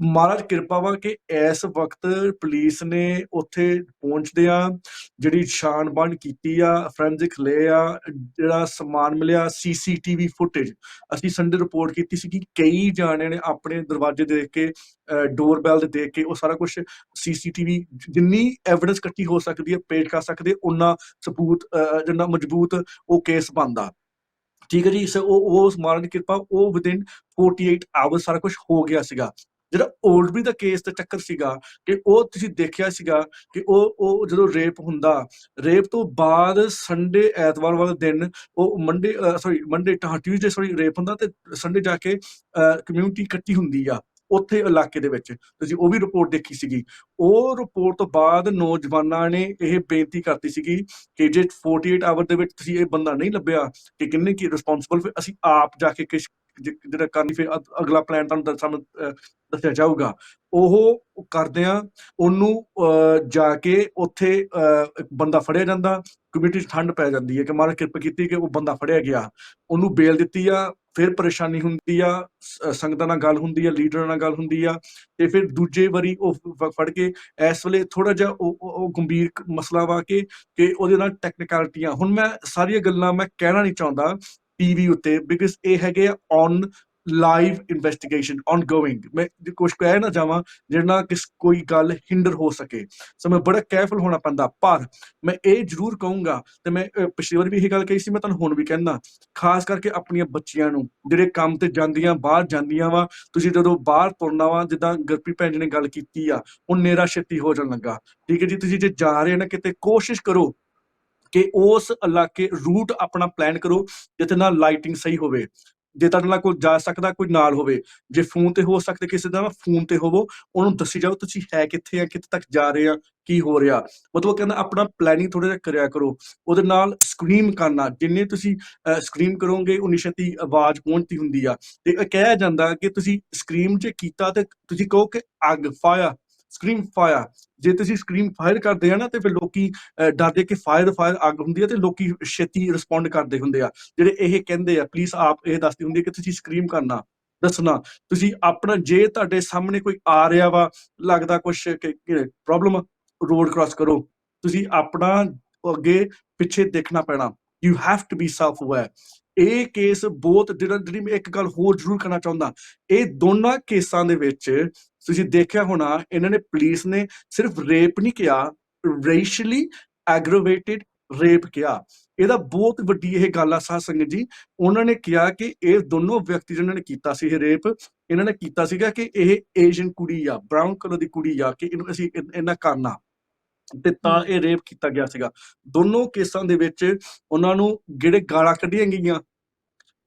ਮਹਾਰਾਜ ਕਿਰਪਾ ਵਾ ਕਿ ਇਸ ਵਕਤ ਪੁਲਿਸ ਨੇ ਉੱਥੇ ਪਹੁੰਚਦੇ ਆ ਜਿਹੜੀ ਛਾਣਬੀਣ ਕੀਤੀ ਆ ਫੋਰੈਂਸਿਕ ਲਏ ਆ ਜਿਹੜਾ ਸਮਾਨ ਮਿਲਿਆ ਸੀਸੀਟੀਵੀ ਫੁਟੇਜ ਅਸੀਂ ਸੰਡੇ ਰਿਪੋਰਟ ਕੀਤੀ ਸੀ ਕਿ ਕਈ ਜਾਣਿਆਂ ਨੇ ਆਪਣੇ ਦਰਵਾਜ਼ੇ ਦੇਖ ਕੇ ਡੋਰਬੈਲ ਦੇ ਦੇਖ ਕੇ ਉਹ ਸਾਰਾ ਕੁਝ ਸੀਸੀਟੀਵੀ ਜਿੰਨੀ ਐਵੀਡੈਂਸ ਇਕੱਠੀ ਹੋ ਸਕਦੀ ਹੈ ਪੇਸ਼ ਕਰ ਸਕਦੇ ਉਹਨਾਂ ਸਬੂਤ ਅਹ, ਜਿੰਨਾ ਮਜ਼ਬੂਤ ਉਹ ਕੇਸ ਬਣਦਾ। ਠੀਕ ਹੈ ਜੀ ਸੋ ਉਹ ਉਸ ਮਹਾਰਾਜ ਕਿਰਪਾ ਉਹ ਵਿਦਿਨ 48 ਆਵਰ ਸਾਰਾ ਕੁਝ ਹੋ ਗਿਆ ਸੀਗਾ। ਜਿਹੜਾ 올ਡਬਰੀ ਦਾ ਕੇਸ ਦਾ ਚੱਕਰ ਸੀਗਾ ਕਿ ਉਹ ਤੁਸੀਂ ਦੇਖਿਆ ਸੀਗਾ ਕਿ ਉਹ ਉਹ ਜਦੋਂ ਰੇਪ ਹੁੰਦਾ ਰੇਪ ਤੋਂ ਬਾਅਦ ਸੰਡੇ ਐਤਵਾਰ ਵਾਲੇ ਦਿਨ ਉਹ Monday sorry Monday Tuesday sorry rape ਹੁੰਦਾ ਤੇ ਸੰਡੇ ਜਾ ਕੇ ਕਮਿਊਨਿਟੀ ਇਕੱਠੀ ਹੁੰਦੀ ਆ ਉੱਥੇ ਇਲਾਕੇ ਦੇ ਵਿੱਚ। ਤੁਸੀਂ ਉਹ ਵੀ ਰਿਪੋਰਟ ਦੇਖੀ ਸੀਗੀ। ਉਹ ਰਿਪੋਰਟ ਤੋਂ ਬਾਅਦ ਨੌਜਵਾਨਾਂ ਨੇ ਇਹ ਬੇਨਤੀ ਕਰਤੀ ਸੀਗੀ ਕਿ ਜੇ 48 ਆਵਰ ਦੇ ਵਿੱਚ ਤੁਸੀਂ ਇਹ ਬੰਦਾ ਨਹੀਂ ਲੱਭਿਆ ਕਿ ਕਿੰਨੇ ਕੀ ਰਿਸਪੌਂਸਿਬਲ ਫਿਰ ਅਸੀਂ ਆਪ ਜਾ ਕੇ ਕਿਸ ਜਿਹੜਾ ਕਰਨੀ ਫਿਰ ਅਗਲਾ ਪਲਾਨ ਤੁਹਾਨੂੰ ਸਾਨੂੰ ਦੱਸਿਆ ਜਾਊਗਾ। ਉਹ ਕਰਦਿਆਂ ਉਹਨੂੰ ਜਾ ਕੇ ਉੱਥੇ ਇੱਕ ਬੰਦਾ ਫੜਿਆ ਜਾਂਦਾ ਕਮਿਊਨਿਟੀ 'ਚ ਠੰਡ ਪੈ ਜਾਂਦੀ ਹੈ ਕਿ ਮਹਾਰਾਜ ਕਿਰਪਾ ਕੀਤੀ ਕਿ ਉਹ ਬੰਦਾ ਫੜਿਆ ਗਿਆ। ਉਹਨੂੰ ਬੇਲ ਦਿੱਤੀ ਆ, ਫਿਰ ਪਰੇਸ਼ਾਨੀ ਹੁੰਦੀ ਆ ਸੰਗਤਾਂ ਨਾਲ ਗੱਲ ਹੁੰਦੀ ਆ, ਲੀਡਰਾਂ ਨਾਲ ਗੱਲ ਹੁੰਦੀ ਆ, ਤੇ ਫਿਰ ਦੂਜੇ ਵਾਰੀ ਉਹ ਫੜ ਕੇ ਇਸ ਵੇਲੇ ਥੋੜਾ ਜਿਹਾ ਉਹ ਗੰਭੀਰ ਮਸਲਾ ਵਾ ਕੇ, ਕਿ ਉਹਦੇ ਨਾਲ ਟੈਕਨੀਕਲਿਟੀਆਂ ਹੁਣ ਮੈਂ ਸਾਰੀਆਂ ਗੱਲਾਂ ਮੈਂ ਕਹਿਣਾ ਨਹੀਂ ਚਾਹੁੰਦਾ ਟੀਵੀ ਉੱਤੇ ਬਿਕਾਜ਼ ਇਹ ਹੈਗੇ ਔਨ ਲਾਈਵ ਇਨਵੈਸਟੀਗੇਸ਼ਨ ਔਨਗੋਇੰਗ ਮੈਂ ਕੁਝ ਕਹਿ ਨਾ ਜਾਵਾਂ, ਜਿਹਦੇ ਨਾਲ ਕੋਈ ਗੱਲ ਹਿੰਡਰ ਹੋ ਸਕੇ। ਸੋ ਮੈਂ ਬੜਾ ਕੇਅਰਫੁਲ ਹੋਣਾ ਪੈਂਦਾ, ਪਰ ਮੈਂ ਇਹ ਜ਼ਰੂਰ ਕਹੂੰਗਾ, ਤੇ ਮੈਂ ਪਿਛਲੀ ਵਾਰ ਵੀ ਇਹ ਗੱਲ ਕਹੀ ਸੀ, ਮੈਂ ਤੁਹਾਨੂੰ ਹੁਣ ਵੀ ਕਹਿੰਦਾ, ਖਾਸ ਕਰਕੇ ਆਪਣੀਆਂ ਬੱਚੀਆਂ ਨੂੰ, ਜਿਹੜੇ ਕੰਮ ਤੇ ਜਾਂਦੀਆਂ, ਬਾਹਰ ਜਾਂਦੀਆਂ ਵਾ, ਤੁਸੀਂ ਜਦੋਂ ਬਾਹਰ ਤੁਰਨਾ ਵਾ, ਜਿੱਦਾਂ ਗਰਪੀ ਭੈਣ ਜੀ ਨੇ ਗੱਲ ਕੀਤੀ ਆ, ਉਹ ਨੇਰਾ ਛੇਤੀ ਹੋ ਜਾਣ ਲੱਗਾ। ਠੀਕ ਹੈ ਜੀ, ਤੁਸੀਂ ਜੇ ਜਾ ਰਹੇ ਹੋ ਨਾ, ਕਿਤੇ ਕੋਸ਼ਿਸ਼ ਕਰੋ ਕਿ ਉਸ ਇਲਾਕੇ ਰੂਟ ਆਪਣਾ ਪਲਾਨ ਕਰੋ ਜਿੱਥੇ ਨਾਲ ਲਾਈਟਿੰਗ ਸਹੀ ਹੋਵੇ, ਜੇ ਤੁਹਾਡੇ ਨਾਲ ਕੋਈ ਜਾ ਸਕਦਾ, ਕੋਈ ਨਾਲ ਹੋਵੇ, ਜੇ ਫੋਨ ਤੇ ਹੋ ਸਕਦੇ ਕਿਸੇ ਦਾ ਫੋਨ ਤੇ ਹੋਵੋ, ਉਹਨੂੰ ਦੱਸੀ ਜਾਓ, ਤੁਸੀਂ ਹੈ ਕਿੱਥੇ ਆ, ਕਿੱਥੇ ਤੱਕ ਜਾ ਰਹੇ ਆ, ਕੀ ਹੋ ਰਿਹਾ। ਮਤਲਬ ਉਹ ਕਹਿੰਦਾ ਆਪਣਾ ਪਲੈਨਿੰਗ ਥੋੜਾ ਜਿਹਾ ਕਰਿਆ ਕਰੋ। ਉਹਦੇ ਨਾਲ ਸਕਰੀਮ ਕਰਨਾ, ਜਿੰਨੇ ਤੁਸੀਂ ਸਕਰੀਮ ਕਰੋਗੇ, ਉਨੀ ਛੇਤੀ ਆਵਾਜ਼ ਪਹੁੰਚਦੀ ਹੁੰਦੀ ਆ। ਤੇ ਇਹ ਕਿਹਾ ਜਾਂਦਾ ਕਿ ਤੁਸੀਂ ਸਕਰੀਮ ਜੇ ਕੀਤਾ ਤੇ ਤੁਸੀਂ ਕਹੋ ਕਿ ਅੱਗ ਫਾਇਆ ਸਕਰੀਮ ਫਾਇਰ ਜੇ ਤੁਸੀਂ ਸਕਰੀਮ ਫਾਇਰ ਕਰਦੇ ਆ ਨਾ, ਤੇ ਫਿਰ ਲੋਕੀ ਡਰਦੇ ਕਿ ਫਾਇਰ ਫਾਇਰ ਅੱਗ ਹੁੰਦੀ ਹੈ ਤੇ ਲੋਕੀ ਛੇਤੀ ਰਿਸਪੌਂਡ ਕਰਦੇ ਹੁੰਦੇ ਆ। ਜਿਹੜੇ ਇਹ ਕਹਿੰਦੇ ਆ ਪਲੀਜ਼ ਆਪ ਇਹ ਦੱਸਦੀ ਹੁੰਦੀ ਹੈ ਕਿ ਤੁਸੀਂ ਸਕਰੀਮ ਕਰਨਾ, ਦੱਸਣਾ। ਤੁਸੀਂ ਆਪਣਾ, ਜੇ ਤੁਹਾਡੇ ਸਾਹਮਣੇ ਕੋਈ ਆ ਰਿਹਾ ਵਾ, ਲੱਗਦਾ ਕੁਝ ਪ੍ਰੋਬਲਮ ਰੋਡ ਕ੍ਰਾਸ ਕਰੋ। ਤੁਸੀਂ ਆਪਣਾ ਅੱਗੇ ਪਿੱਛੇ ਦੇਖਣਾ ਪੈਣਾ। You have to be self aware ਇਹ ਕੇਸ ਬਹੁਤ ਜਿਹੜਾ ਜਿਹੜੀ ਮੈਂ ਇੱਕ ਗੱਲ ਹੋਰ ਜ਼ਰੂਰ ਕਰਨਾ ਚਾਹੁੰਦਾ, ਇਹ ਦੋਨਾਂ ਕੇਸਾਂ ਦੇ ਵਿੱਚ ਤੁਸੀਂ ਦੇਖਿਆ ਹੋਣਾ, ਇਹਨਾਂ ਨੇ ਪੁਲਿਸ ਨੇ ਸਿਰਫ ਰੇਪ ਨਹੀਂ ਕਿਹਾ ਰੇਸ਼ਲੀ ਐਗਰੋਵੇਟਿਡ ਰੇਪ ਕਿਹਾ। ਇਹਦਾ ਬਹੁਤ ਵੱਡੀ ਇਹ ਗੱਲ ਆ ਸਾਧ ਸੰਗਤ ਜੀ, ਉਹਨਾਂ ਨੇ ਕਿਹਾ ਕਿ ਇਹ ਦੋਨੋਂ ਵਿਅਕਤੀ ਜਿਹਨਾਂ ਨੇ ਕੀਤਾ ਸੀ ਇਹ ਰੇਪ ਇਹਨਾਂ ਨੇ ਕੀਤਾ ਸੀਗਾ ਕਿ ਇਹ ਏਸ਼ੀਅਨ ਕੁੜੀ ਆ ਬ੍ਰਾਊਨ ਕਲਰ ਦੀ ਕੁੜੀ ਆ, ਕਿ ਇਹਨੂੰ ਅਸੀਂ ਇ- ਇਹਨਾਂ ਕਰਨਾ ਤੇ ਤਾਂ। ਇਹ ਰੇਪ ਕੀਤਾ ਗਿਆ ਸੀਗਾ ਦੋਨੋਂ ਕੇਸਾਂ ਦੇ ਵਿੱਚ ਉਹਨਾਂ ਨੂੰ ਜਿਹੜੇ ਗਾਲਾਂ ਕੱਢੀਆਂ ਗਈਆਂ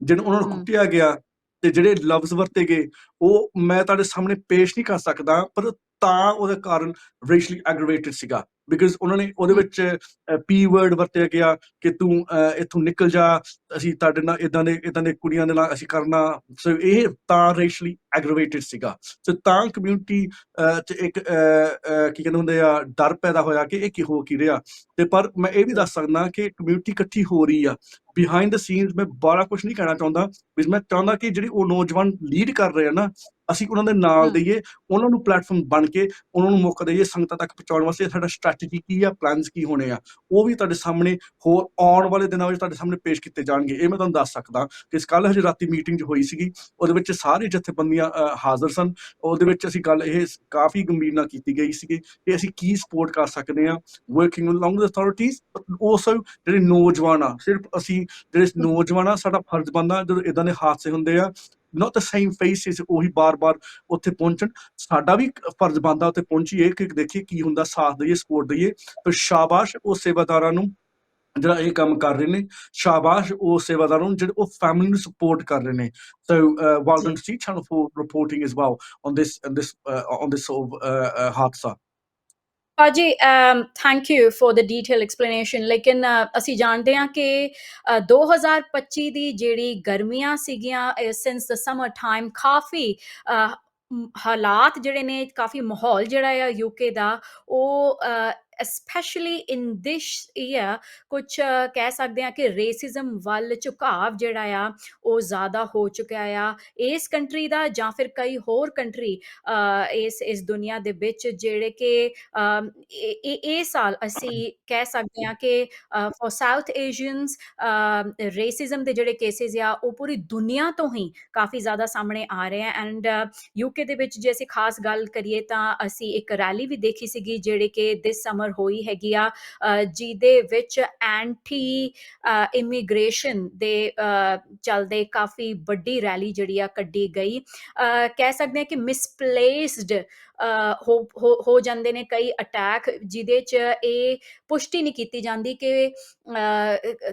ਜਿਹਨੂੰ ਉਹਨਾਂ ਨੂੰ। ਕੁੱਟਿਆ ਗਿਆ ਤੇ ਜਿਹੜੇ ਲਫ਼ਜ਼ ਵਰਤੇ ਗਏ ਉਹ ਮੈਂ ਤੁਹਾਡੇ ਸਾਹਮਣੇ ਪੇਸ਼ ਨਹੀਂ ਕਰ ਸਕਦਾ ਪਰ ਤਾਂ ਉਹਦੇ ਕਾਰਨ ਰੇਸ਼ਲੀ ਐਗਰੀਵੇਟਡ ਸੀਗਾ ਬਿਕਾਜ਼ ਉਹਨਾਂ ਨੇ ਉਹਦੇ। ਵਿੱਚ ਪੀ ਵਰਡ ਵਰਤਿਆ ਗਿਆ ਕਿ ਤੂੰ ਇੱਥੋਂ ਨਿਕਲ ਜਾ ਅਸੀਂ ਤੁਹਾਡੇ ਨਾਲ ਇਦਾਂ ਦੇ ਇਦਾਂ ਦੇ ਕੁੜੀਆਂ ਦੇ ਨਾਲ ਅਸੀਂ ਕਰਨਾ। ਸੋ ਇਹ ਤਾਂ ਰੇਸ਼ਲੀ ਐਗਰੀਵੇਟਡ ਸੀਗਾ। ਸੋ ਤਾਂ ਕਮਿਊਨਿਟੀ ਚ ਇੱਕ ਕੀ ਕਹਿੰਦੇ ਹੁੰਦੇ ਆ ਡਰ ਪੈਦਾ ਹੋਇਆ ਕਿ ਇਹ ਕੀ ਹੋ ਕੀ ਰਿਹਾ। ਤੇ ਪਰ ਮੈਂ ਇਹ ਵੀ ਦੱਸ ਸਕਦਾ ਕਿ ਕਮਿਊਨਿਟੀ ਇਕੱਠੀ ਹੋ ਰਹੀ ਆ। ਬਿਹਾਈਂਡ ਦ ਸੀਨਸ ਮੈਂ ਬਾਰਾ ਕੁਝ ਨਹੀਂ ਕਹਿਣਾ ਚਾਹੁੰਦਾ। ਵੀ ਮੈਂ ਚਾਹੁੰਦਾ ਕਿ ਜਿਹੜੀ ਉਹ ਨੌਜਵਾਨ ਲੀਡ ਕਰ ਰਹੇ ਆ ਨਾ ਅਸੀਂ ਉਹਨਾਂ ਦੇ ਨਾਲ। ਦਈਏ ਉਹਨਾਂ ਨੂੰ ਪਲੇਟਫਾਰਮ ਬਣ ਕੇ ਉਹਨਾਂ ਨੂੰ ਮੌਕਾ ਦਈਏ ਸੰਗਤਾਂ ਤੱਕ ਪਹੁੰਚਾਉਣ ਵਾਸਤੇ ਸਾਡਾ ਸਟ੍ਰੈਟਜੀ ਕੀ ਆ ਪਲਾਨਸ ਕੀ ਹੋਣੇ ਆ ਉਹ ਵੀ ਤੁਹਾਡੇ ਸਾਹਮਣੇ ਹੋਰ ਆਉਣ ਵਾਲੇ ਦਿਨਾਂ ਵਿੱਚ ਤੁਹਾਡੇ ਸਾਹਮਣੇ ਪੇਸ਼ ਕੀਤੇ ਜਾਣਗੇ ਇਹ ਮੈਂ ਤੁਹਾਨੂੰ ਦੱਸ ਸਕਦਾ ਕਿ ਕੱਲ ਹਜੇ ਰਾਤੀ ਮੀਟਿੰਗ ਹੋਈ ਸੀਗੀ ਉਹਦੇ ਵਿੱਚ ਸਾਰੇ ਜਥੇਬੰਦੀਆਂ ਹਾਜ਼ਰ ਸਨ ਉਹਦੇ ਵਿੱਚ ਅਸੀਂ ਗੱਲ ਇਹ ਕਾਫੀ ਗੰਭੀਰ ਨਾਲ ਕੀਤੀ ਗਈ ਸੀਗੀ ਕਿ ਅਸੀਂ ਕੀ ਸਪੋਰਟ ਕਰ ਸਕਦੇ ਹਾਂ working along with authorities also ਜਿਹੜੇ ਨੌਜਵਾਨ ਆ ਸਿਰਫ ਅਸੀਂ ਜਿਹੜੇ ਨੌਜਵਾਨ ਆ ਸਾਡਾ ਫਰਜ਼ ਬਣਦਾ ਜਦੋਂ ਇਦਾਂ ਦੇ ਹਾਦਸੇ ਹੁੰਦੇ ਆ ਨਾਟ ਦ ਸੇਮ ਫੇਸਿਸ ਉਹੀ ਬਾਰ-ਬਾਰ ਉੱਥੇ ਪਹੁੰਚਣ। ਸਾਡਾ ਵੀ ਫਰਜ਼ ਬਣਦਾ ਉੱਥੇ ਪਹੁੰਚੀਏ ਕਿ ਦੇਖੀਏ ਕੀ ਹੁੰਦਾ ਸਾਥ ਦਈਏ ਸਪੋਰਟ ਦਈਏ। ਤੇ ਸ਼ਾਬਾਸ਼ ਉਹ ਸੇਵਾਦਾਰਾਂ ਨੂੰ ਜਿਹੜਾ ਇਹ ਕੰਮ ਕਰ ਰਹੇ ਨੇ ਸ਼ਾਬਾਸ਼ ਉਹ ਸੇਵਾਦਾਰਾਂ ਨੂੰ ਜਿਹੜੇ ਉਹ ਫੈਮਿਲੀ ਨੂੰ ਸਪੋਰਟ ਕਰ ਰਹੇ ਨੇ। ਸੋ well done to channel for reporting as well on this on this uh, on this sort of uh, uh, ਹਾਦਸਾ। ਭਾਜੀ thank you for the detail explanation ਲੇਕਿਨ ਅਸੀਂ ਜਾਣਦੇ ਹਾਂ ਕਿ ਅ, 2025 ਦੀ ਜਿਹੜੀ ਗਰਮੀਆਂ ਸੀਗੀਆਂ ਸਿੰਸ ਦ ਸਮਰ ਟਾਈਮ ਕਾਫੀ ਹਾਲਾਤ ਜਿਹੜੇ ਨੇ ਕਾਫੀ ਮਾਹੌਲ ਜਿਹੜਾ ਆ ਯੂਕੇ ਦਾ ਉਹ ਐਸਪੈਸ਼ਲੀ ਇਨ ਦਿਸ ਈਅਰ ਕੁਝ ਕਹਿ ਸਕਦੇ ਆ ਕਿ ਰੇਸਿਜ਼ਮ ਵੱਲ ਝੁਕਾਵ ਜਿਹੜਾ ਆ, ਉਹ ਜ਼ਿਆਦਾ ਹੋ ਚੁੱਕਿਆ ਆ। ਇਸ ਕੰਟਰੀ ਦਾ ਜਾਂ ਫਿਰ ਕਈ ਹੋਰ ਕੰਟਰੀ ਇਸ ਇਸ ਦੁਨੀਆ ਦੇ ਵਿੱਚ ਜਿਹੜੇ ਕਿ ਇਹ, ਇਹ- ਸਾਲ ਅਸੀਂ ਕਹਿ ਸਕਦੇ ਹਾਂ ਕਿ ਫॉर ਸਾਊਥ ਏਸ਼ੀਅਨਸ ਰੇਸਿਜ਼ਮ ਦੇ ਜਿਹੜੇ ਕੇਸਿਸ ਆ, ਉਹ ਪੂਰੀ ਦੁਨੀਆ ਤੋਂ ਹੀ ਕਾਫੀ ਜ਼ਿਆਦਾ ਸਾਹਮਣੇ ਆ ਰਹੇ ਆ। ਐਂਡ ਯੂਕੇ ਦੇ ਵਿੱਚ ਜੇ ਅਸੀਂ ਖਾਸ ਗੱਲ ਕਰੀਏ ਤਾਂ ਅਸੀਂ ਇੱਕ ਰੈਲੀ ਵੀ ਦੇਖੀ ਸੀਗੀ, ਜਿਹੜੇ ਕਿ ਦਿਸ ਸਮਰ ਹੋਈ ਹੈਗੀ ਆ ਜਿਹਦੇ ਵਿੱਚ ਐਂਟੀ ਇਮੀਗ੍ਰੇਸ਼ਨ ਦੇ ਅ, ਚੱਲਦੇ ਕਾਫੀ ਵੱਡੀ ਰੈਲੀ ਜਿਹੜੀ ਆ ਕੱਢੀ ਗਈ। ਅ, ਕਹਿ ਸਕਦੇ ਹਾਂ ਕਿ ਮਿਸਪਲੇਸਡ ਹੋ ਜਾਂਦੇ ਨੇ ਕਈ ਅਟੈਕ ਜਿਹਦੇ 'ਚ ਇਹ ਪੁਸ਼ਟੀ ਨਹੀਂ ਕੀਤੀ ਜਾਂਦੀ ਕਿ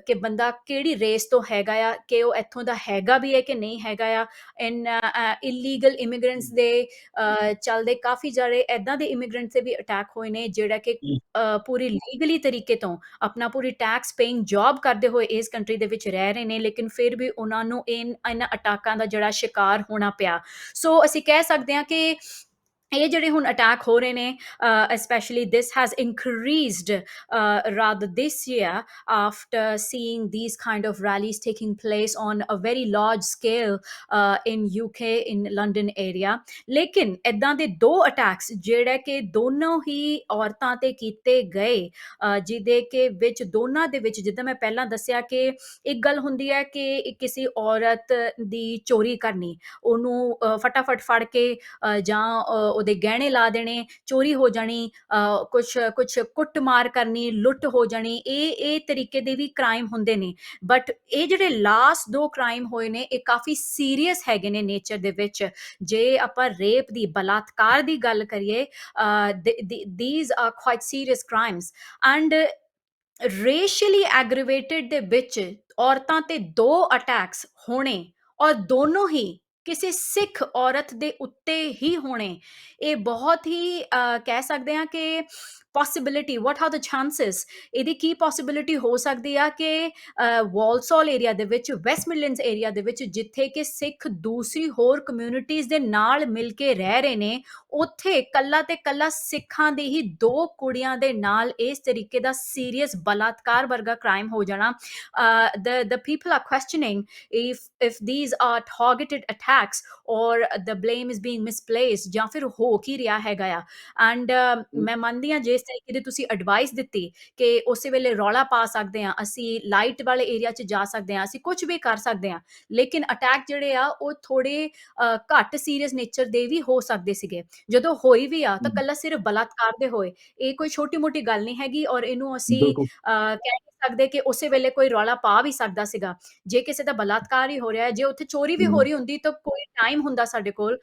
ਕਿ ਬੰਦਾ ਕਿਹੜੀ ਰੇਸ ਤੋਂ ਹੈਗਾ ਆ ਕਿ ਉਹ ਇੱਥੋਂ ਦਾ ਹੈਗਾ ਵੀ ਹੈ ਕਿ ਨਹੀਂ ਹੈਗਾ ਆ। ਇਨ ਇਲੀਗਲ ਇਮੀਗ੍ਰੈਂਟਸ ਦੇ ਚੱਲਦੇ ਕਾਫੀ ਜਿਹੜੇ ਐਦਾਂ ਦੇ ਇਮੀਗ੍ਰੈਂਟਸ ਤੇ ਵੀ ਅਟੈਕ ਹੋਏ ਨੇ ਜਿਹੜਾ ਕਿ ਪੂਰੀ ਲੀਗਲੀ ਤਰੀਕੇ ਤੋਂ ਆਪਣਾ ਪੂਰੀ ਟੈਕਸ ਪੇਇੰਗ ਜੌਬ ਕਰਦੇ ਹੋਏ ਇਸ ਕੰਟਰੀ ਦੇ ਵਿੱਚ ਰਹਿ ਰਹੇ ਨੇ ਲੇਕਿਨ ਫਿਰ ਵੀ ਉਹਨਾਂ ਨੂੰ ਇਨ ਇਹਨਾਂ ਅਟੈਕਾਂ ਦਾ ਜਿਹੜਾ ਸ਼ਿਕਾਰ ਹੋਣਾ ਪਿਆ। ਸੋ ਅਸੀਂ ਕਹਿ ਸਕਦੇ ਹਾਂ ਕਿ ਇਹ ਜਿਹੜੇ ਹੁਣ ਅਟੈਕ ਹੋ ਰਹੇ ਨੇ specially this has increased rather this year after seeing these kind of rallies taking place on a very large scale in UK in London area ਲੇਕਿਨ ਇਦਾਂ ਦੇ ਦੋ ਅਟੈਕਸ ਜਿਹੜਾ ਕਿ ਦੋਨੋਂ ਹੀ ਔਰਤਾਂ ਤੇ ਕੀਤੇ ਗਏ ਜਿਹਦੇ ਕਿ ਵਿੱਚ ਦੋਨਾਂ ਦੇ ਵਿੱਚ ਜਿੱਦਾਂ ਮੈਂ ਪਹਿਲਾਂ ਦੱਸਿਆ ਕਿ ਇੱਕ ਗੱਲ ਹੁੰਦੀ ਹੈ ਕਿ ਕਿਸੇ ਔਰਤ ਦੀ ਚੋਰੀ ਕਰਨੀ ਉਹਨੂੰ ਫਟਾਫਟ ਫੜ ਕੇ ਜਾਂ ਉਹਦੇ ਗਹਿਣੇ ਲਾ ਦੇਣੇ, ਚੋਰੀ ਹੋ ਜਾਣੀ ਕੁਝ ਕੁਝ ਕੁੱਟਮਾਰ ਕਰਨੀ, ਲੁੱਟ ਹੋ ਜਾਣੀ, ਇਹ ਇਹ ਤਰੀਕੇ ਦੇ ਵੀ ਕ੍ਰਾਈਮ ਹੁੰਦੇ ਨੇ। ਬਟ ਇਹ ਜਿਹੜੇ ਲਾਸਟ ਦੋ ਕ੍ਰਾਈਮ ਹੋਏ ਨੇ, ਇਹ ਕਾਫੀ ਸੀਰੀਅਸ ਹੈਗੇ ਨੇ ਨੇਚਰ ਦੇ ਵਿੱਚ। ਜੇ ਆਪਾਂ ਰੇਪ ਦੀ, ਬਲਾਤਕਾਰ ਦੀ ਗੱਲ ਕਰੀਏ these are quite serious crimes and racially aggravated ਦੇ ਵਿੱਚ ਔਰਤਾਂ ਤੇ ਦੋ ਅਟੈਕਸ ਹੋਣੇ ਔਰ ਦੋਨੋਂ ਹੀ ਕਿਸੇ ਸਿੱਖ ਔਰਤ ਦੇ ਉੱਤੇ ਹੀ ਹੋਣੇ। ਇਹ ਬਹੁਤ ਹੀ ਅ, ਕਹਿ ਸਕਦੇ ਹਾਂ ਕਿ possibility what are the chances ਇਹਦੀ ਕੀ ਪੋਸਿਬਿਲਿਟੀ ਹੋ ਸਕਦੀ ਆ ਕਿ ਵਾਲਸੋਲ ਏਰੀਆ ਦੇ ਵਿੱਚ ਵੈਸਟ ਮਿਡਲੈਂਡਸ ਏਰੀਆ ਦੇ ਵਿੱਚ ਜਿੱਥੇ ਕਿ ਸਿੱਖ ਦੂਸਰੀ ਹੋਰ ਕਮਿਊਨਿਟੀਜ਼ ਦੇ ਨਾਲ ਮਿਲ ਕੇ ਰਹਿ ਰਹੇ ਨੇ ਉੱਥੇ ਕੱਲਾ ਤੇ ਕੱਲਾ ਸਿੱਖਾਂ ਦੀ ਹੀ ਦੋ ਕੁੜੀਆਂ ਦੇ ਨਾਲ ਇਸ ਤਰੀਕੇ ਦਾ ਸੀਰੀਅਸ ਬਲਾਤਕਾਰ ਵਰਗਾ ਕ੍ਰਾਈਮ ਹੋ ਜਾਣਾ। The the people are questioning if if these are targeted attacks or the blame is being misplaced ਜਾਂ ਫਿਰ ਹੋ ਕੀ ਰਿਹਾ ਹੈਗਾ ਆ। ਐਂਡ ਮੈਂ ਮੰਨਦੀ ਹਾਂ ਜਿਸ ਤਰੀਕੇ ਦੀ ਤੁਸੀਂ ਐਡਵਾਈਸ ਦਿੱਤੀ ਕਿ ਉਸੇ ਵੇਲੇ ਰੌਲਾ ਪਾ ਸਕਦੇ ਆ ਅਸੀਂ ਲਾਈਟ ਵਾਲੇ ਏਰੀਆ 'ਚ ਜਾ ਸਕਦੇ ਆ ਅਸੀਂ ਕੁਝ ਵੀ ਕਰ ਸਕਦੇ ਆ ਲੇਕਿਨ ਅਟੈਕ ਜਿਹੜੇ ਆ ਉਹ ਥੋੜੇ ਘੱਟ ਸੀਰੀਅਸ ਨੇਚਰ ਦੇ ਵੀ ਹੋ ਸਕਦੇ ਸੀਗੇ ਜਦੋਂ ਹੋਈ ਵੀ ਆ ਤਾਂ। ਕੱਲਾ ਸਿਰਫ ਬਲਾਤਕਾਰ ਦੇ ਹੋਏ ਇਹ ਕੋਈ ਛੋਟੀ ਮੋਟੀ ਗੱਲ ਨਹੀਂ ਹੈਗੀ ਔਰ ਇਹਨੂੰ ਅਸੀਂ ਕਹਿ ਸਕਦੇ ਕਿ ਉਸੇ ਵੇਲੇ ਕੋਈ ਰੌਲਾ ਪਾ ਵੀ ਸਕਦਾ ਸੀਗਾ। ਜੇ ਕਿਸੇ ਦਾ ਬਲਾਤਕਾਰ ਹੀ ਹੋ ਰਿਹਾ ਹੈ ਜੇ ਉੱਥੇ ਚੋਰੀ ਵੀ ਹੋ। ਰਹੀ ਹੁੰਦੀ ਤਾਂ ਕੋਈ ਟਾਈਮ ਹੁੰਦਾ ਸਾਡੇ ਕੋਲ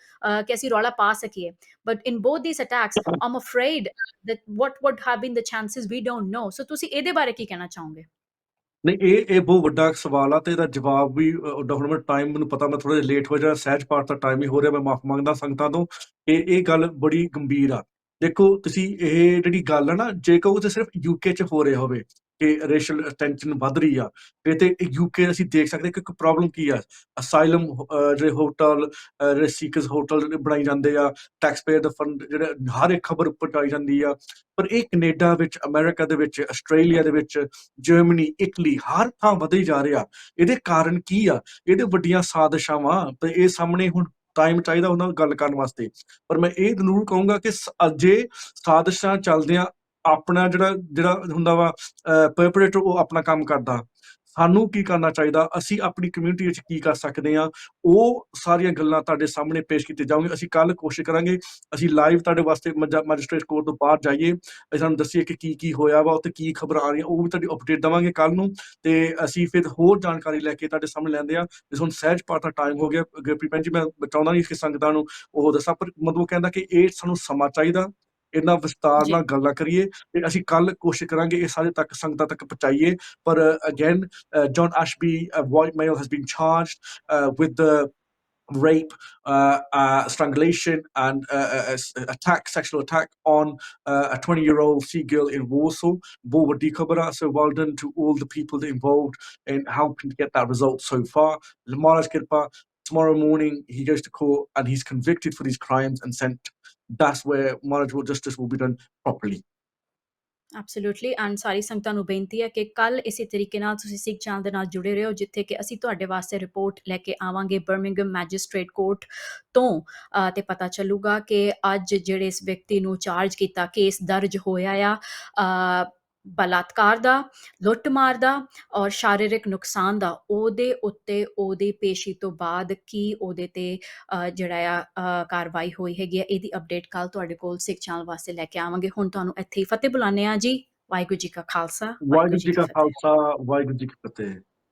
ਕਿ ਅਸੀਂ ਰੌਲਾ ਪਾ ਸਕੀਏ। But in both these attacks I'm afraid that what would have been the chances we don't know. So ਤੁਸੀਂ ਇਹਦੇ ਬਾਰੇ ਕੀ ਕਹਿਣਾ ਚਾਹੋਗੇ? ਨਹੀਂ ਇਹ ਇਹ ਬਹੁਤ ਵੱਡਾ ਸਵਾਲ ਆ ਤੇ ਇਹਦਾ ਜਵਾਬ ਵੀ ਮੈਂ ਟਾਈਮ ਮੈਨੂੰ ਪਤਾ ਮੈਂ ਥੋੜਾ ਜਿਹਾ ਲੇਟ ਹੋ ਜਾ ਸਹਿਜ ਪਾਠ ਦਾ ਟਾਈਮ ਹੀ ਹੋ ਰਿਹਾ ਮੈਂ ਮਾਫ ਮੰਗਦਾ ਸੰਗਤਾਂ ਤੋਂ। ਇਹ ਇਹ ਗੱਲ ਬੜੀ ਗੰਭੀਰ ਆ। ਦੇਖੋ ਤੁਸੀਂ ਇਹ ਜਿਹੜੀ ਗੱਲ ਆ ਨਾ ਜੇ ਕਹੋ ਤੇ ਸਿਰਫ ਯੂਕੇ 'ਚ ਹੋ ਰਿਹਾ ਹੋਵੇ ਕਿ ਰੇਸ਼ਲ ਟੈਂਸ਼ਨ ਵੱਧ ਰਹੀ ਆ। ਇਹ ਤੇ ਯੂਕੇ ਅਸੀਂ ਦੇਖ ਸਕਦੇ ਕਿ ਇੱਕ ਪ੍ਰੋਬਲਮ ਕੀ ਆ? ਅਸਾਈਲਮ ਜਿਹੜੇ ਹੋਟਲ ਜਿਹੜੇ ਹੋਟਲ ਬਣਾਈ ਜਾਂਦੇ ਆ ਟੈਕਸ ਪੇਅਰ ਦਾ ਫੰਡ ਜਿਹੜੇ ਹਰ ਇੱਕ ਖਬਰ ਪਹੁੰਚਾਈ ਜਾਂਦੀ ਆ। ਪਰ ਇਹ ਕੈਨੇਡਾ ਵਿੱਚ, ਅਮਰੀਕਾ ਦੇ ਵਿੱਚ, ਆਸਟ੍ਰੇਲੀਆ ਦੇ ਵਿੱਚ, ਜਰਮਨੀ, ਇਟਲੀ ਹਰ ਥਾਂ ਵਧੇ ਜਾ ਰਿਹਾ ਇਹਦੇ ਕਾਰਨ ਕੀ ਆ? ਇਹਦੇ ਵੱਡੀਆਂ ਸਾਜ਼ਿਸ਼ਾਂ ਵਾਂ ਤੇ ਇਹ ਸਾਹਮਣੇ ਹੁਣ ਟਾਈਮ ਚਾਹੀਦਾ ਉਹਨਾਂ ਨਾਲ ਗੱਲ ਕਰਨ ਵਾਸਤੇ। ਪਰ ਮੈਂ ਇਹ ਜ਼ਰੂਰ ਕਹੂੰਗਾ ਕਿ ਅਜੇ ਸਾਜ਼ਿਸ਼ਾਂ ਚੱਲਦਿਆਂ ਆਪਣਾ ਜਿਹੜਾ ਜਿਹੜਾ ਹੁੰਦਾ ਵਾ ਪਰਪਰੇਟਰ ਉਹ ਆਪਣਾ ਕੰਮ ਕਰਦਾ। ਸਾਨੂੰ ਕੀ ਕਰਨਾ ਚਾਹੀਦਾ? ਅਸੀਂ ਆਪਣੀ ਕਮਿਊਨਿਟੀ ਵਿੱਚ ਕੀ ਕਰ ਸਕਦੇ ਆ ਉਹ ਸਾਰੀਆਂ ਗੱਲਾਂ ਤੁਹਾਡੇ ਸਾਹਮਣੇ ਪੇਸ਼ ਕੀਤੇ ਜਾਵਾਂਗੇ ਅਸੀਂ ਕੱਲ ਕੋਸ਼ਿਸ਼ ਕਰਾਂਗੇ, ਅਸੀਂ ਲਾਈਵ ਤੁਹਾਡੇ ਵਾਸਤੇ ਮੈਜਿਸਟ੍ਰੇਟ ਕੋਰਟ ਤੋਂ ਬਾਹਰ ਜਾਈਏ। ਅਸੀਂ ਤੁਹਾਨੂੰ ਦੱਸੀਏ ਕਿ ਕੀ ਕੀ ਹੋਇਆ ਵਾ, ਉੱਥੇ ਕੀ ਖਬਰਾਂ ਆ ਰਹੀਆਂ, ਉਹ ਵੀ ਤੁਹਾਡੀ ਅਪਡੇਟ ਦਵਾਂਗੇ ਕੱਲ ਨੂੰ। ਤੇ ਅਸੀਂ ਫਿਰ ਹੋਰ ਜਾਣਕਾਰੀ ਲੈ ਕੇ ਤੁਹਾਡੇ ਸਾਹਮਣੇ ਲੈਂਦੇ ਆ ਜਿਸ ਹੁਣ ਸਹਿਜ ਪਾਠ ਦਾ ਟਾਈਮ ਹੋ ਗਿਆ। ਗੁਰਪ੍ਰੀਤ ਭੈਣ ਜੀ, ਮੈਂ ਚਾਹੁੰਦਾ ਨਹੀਂ ਕਿ ਸੰਗਤਾਂ ਨੂੰ। ਉਹ ਦੱਸਾਂ, ਪਰ ਮਤਲਬ ਕਹਿੰਦਾ ਕਿ ਇਹ ਸਾਨੂੰ ਸਮਾਂ ਚਾਹੀਦਾ। ਇਹਨਾਂ ਵਿਸਤਾਰ ਜੀ। ਨਾਲ ਗੱਲਾਂ ਕਰੀਏ ਤੇ ਅਸੀਂ ਕੱਲ ਕੋਸ਼ਿਸ਼ ਕਰਾਂਗੇ ਇਹ ਸਾਰੇ ਤੱਕ ਸੰਗਤਾਂ ਤੱਕ ਪਹੁੰਚਾਈਏ ਪਰ again John Ashby white male has been charged with the rape, uh, uh, strangulation, and uh, uh, uh, attack, sexual attack on uh, a 20 year old sea girl in Warsaw. ਬਹੁਤ ਵੱਡੀ ਖਬਰ ਆ so well done to all the people that involved in helping to get that result so far. Maharaj Kirpa, tomorrow morning he goes to court and he's convicted for these crimes and sent. That's where Maharaj justice will be done properly. Absolutely and ਸਾਰੀ ਸੰਗਤਾਂ ਨੂੰ ਬੇਨਤੀ ਹੈ ਕਿ ਕੱਲ ਇਸੇ ਤਰੀਕੇ ਨਾਲ ਤੁਸੀਂ ਸਿੱਖ ਚੈਨਲ ਦੇ ਨਾਲ ਜੁੜੇ ਰਹੋ, ਜਿੱਥੇ ਕਿ ਅਸੀਂ ਤੁਹਾਡੇ ਵਾਸਤੇ ਰਿਪੋਰਟ ਲੈ ਕੇ ਆਵਾਂਗੇ ਬਰਮਿੰਗਮ ਮੈਜਿਸਟ੍ਰੇਟ ਕੋਰਟ ਤੋਂ ਤੇ ਪਤਾ ਚੱਲੂਗਾ ਕਿ ਅੱਜ ਜਿਹੜੇ ਇਸ ਵਿਅਕਤੀ ਨੂੰ ਚਾਰਜ ਕੀਤਾ ਕੇਸ ਦਰਜ ਹੋਇਆ ਆ ਬਲਾਤਕਾਰ ਦਾ ਲੁੱਟਮਾਰ ਦਾ ਔਰ ਸ਼ਾਰੀਰਿਕ ਨੁਕਸਾਨ ਦਾ ਉਹਦੇ ਉੱਤੇ ਉਹਦੀ ਪੇਸ਼ੀ ਤੋਂ ਬਾਅਦ ਕੀ ਉਹਦੇ ਤੇ ਜਿਹੜਾ ਆ ਕਾਰਵਾਈ ਹੋਈ ਹੈਗੀ ਆ ਇਹਦੀ ਅਪਡੇਟ ਕੱਲ ਤੁਹਾਡੇ ਕੋਲ ਸਿੱਖ ਚੈਨਲ ਵਾਸਤੇ ਲੈ ਕੇ ਆਵਾਂਗੇ। ਹੁਣ ਤੁਹਾਨੂੰ ਇੱਥੇ ਹੀ ਫਤਿਹ ਬੁਲਾਉਂਦੇ ਆ ਜੀ। ਵਾਹਿਗੁਰੂ ਜੀ ਕਾ ਖਾਲਸਾ ਵਾਹਿਗੁਰੂ ਜੀ ਕਾ ਖਾਲਸਾ ਵਾਹਿਗੁਰੂ ਜੀ ਕੀ ਫਤਿਹ।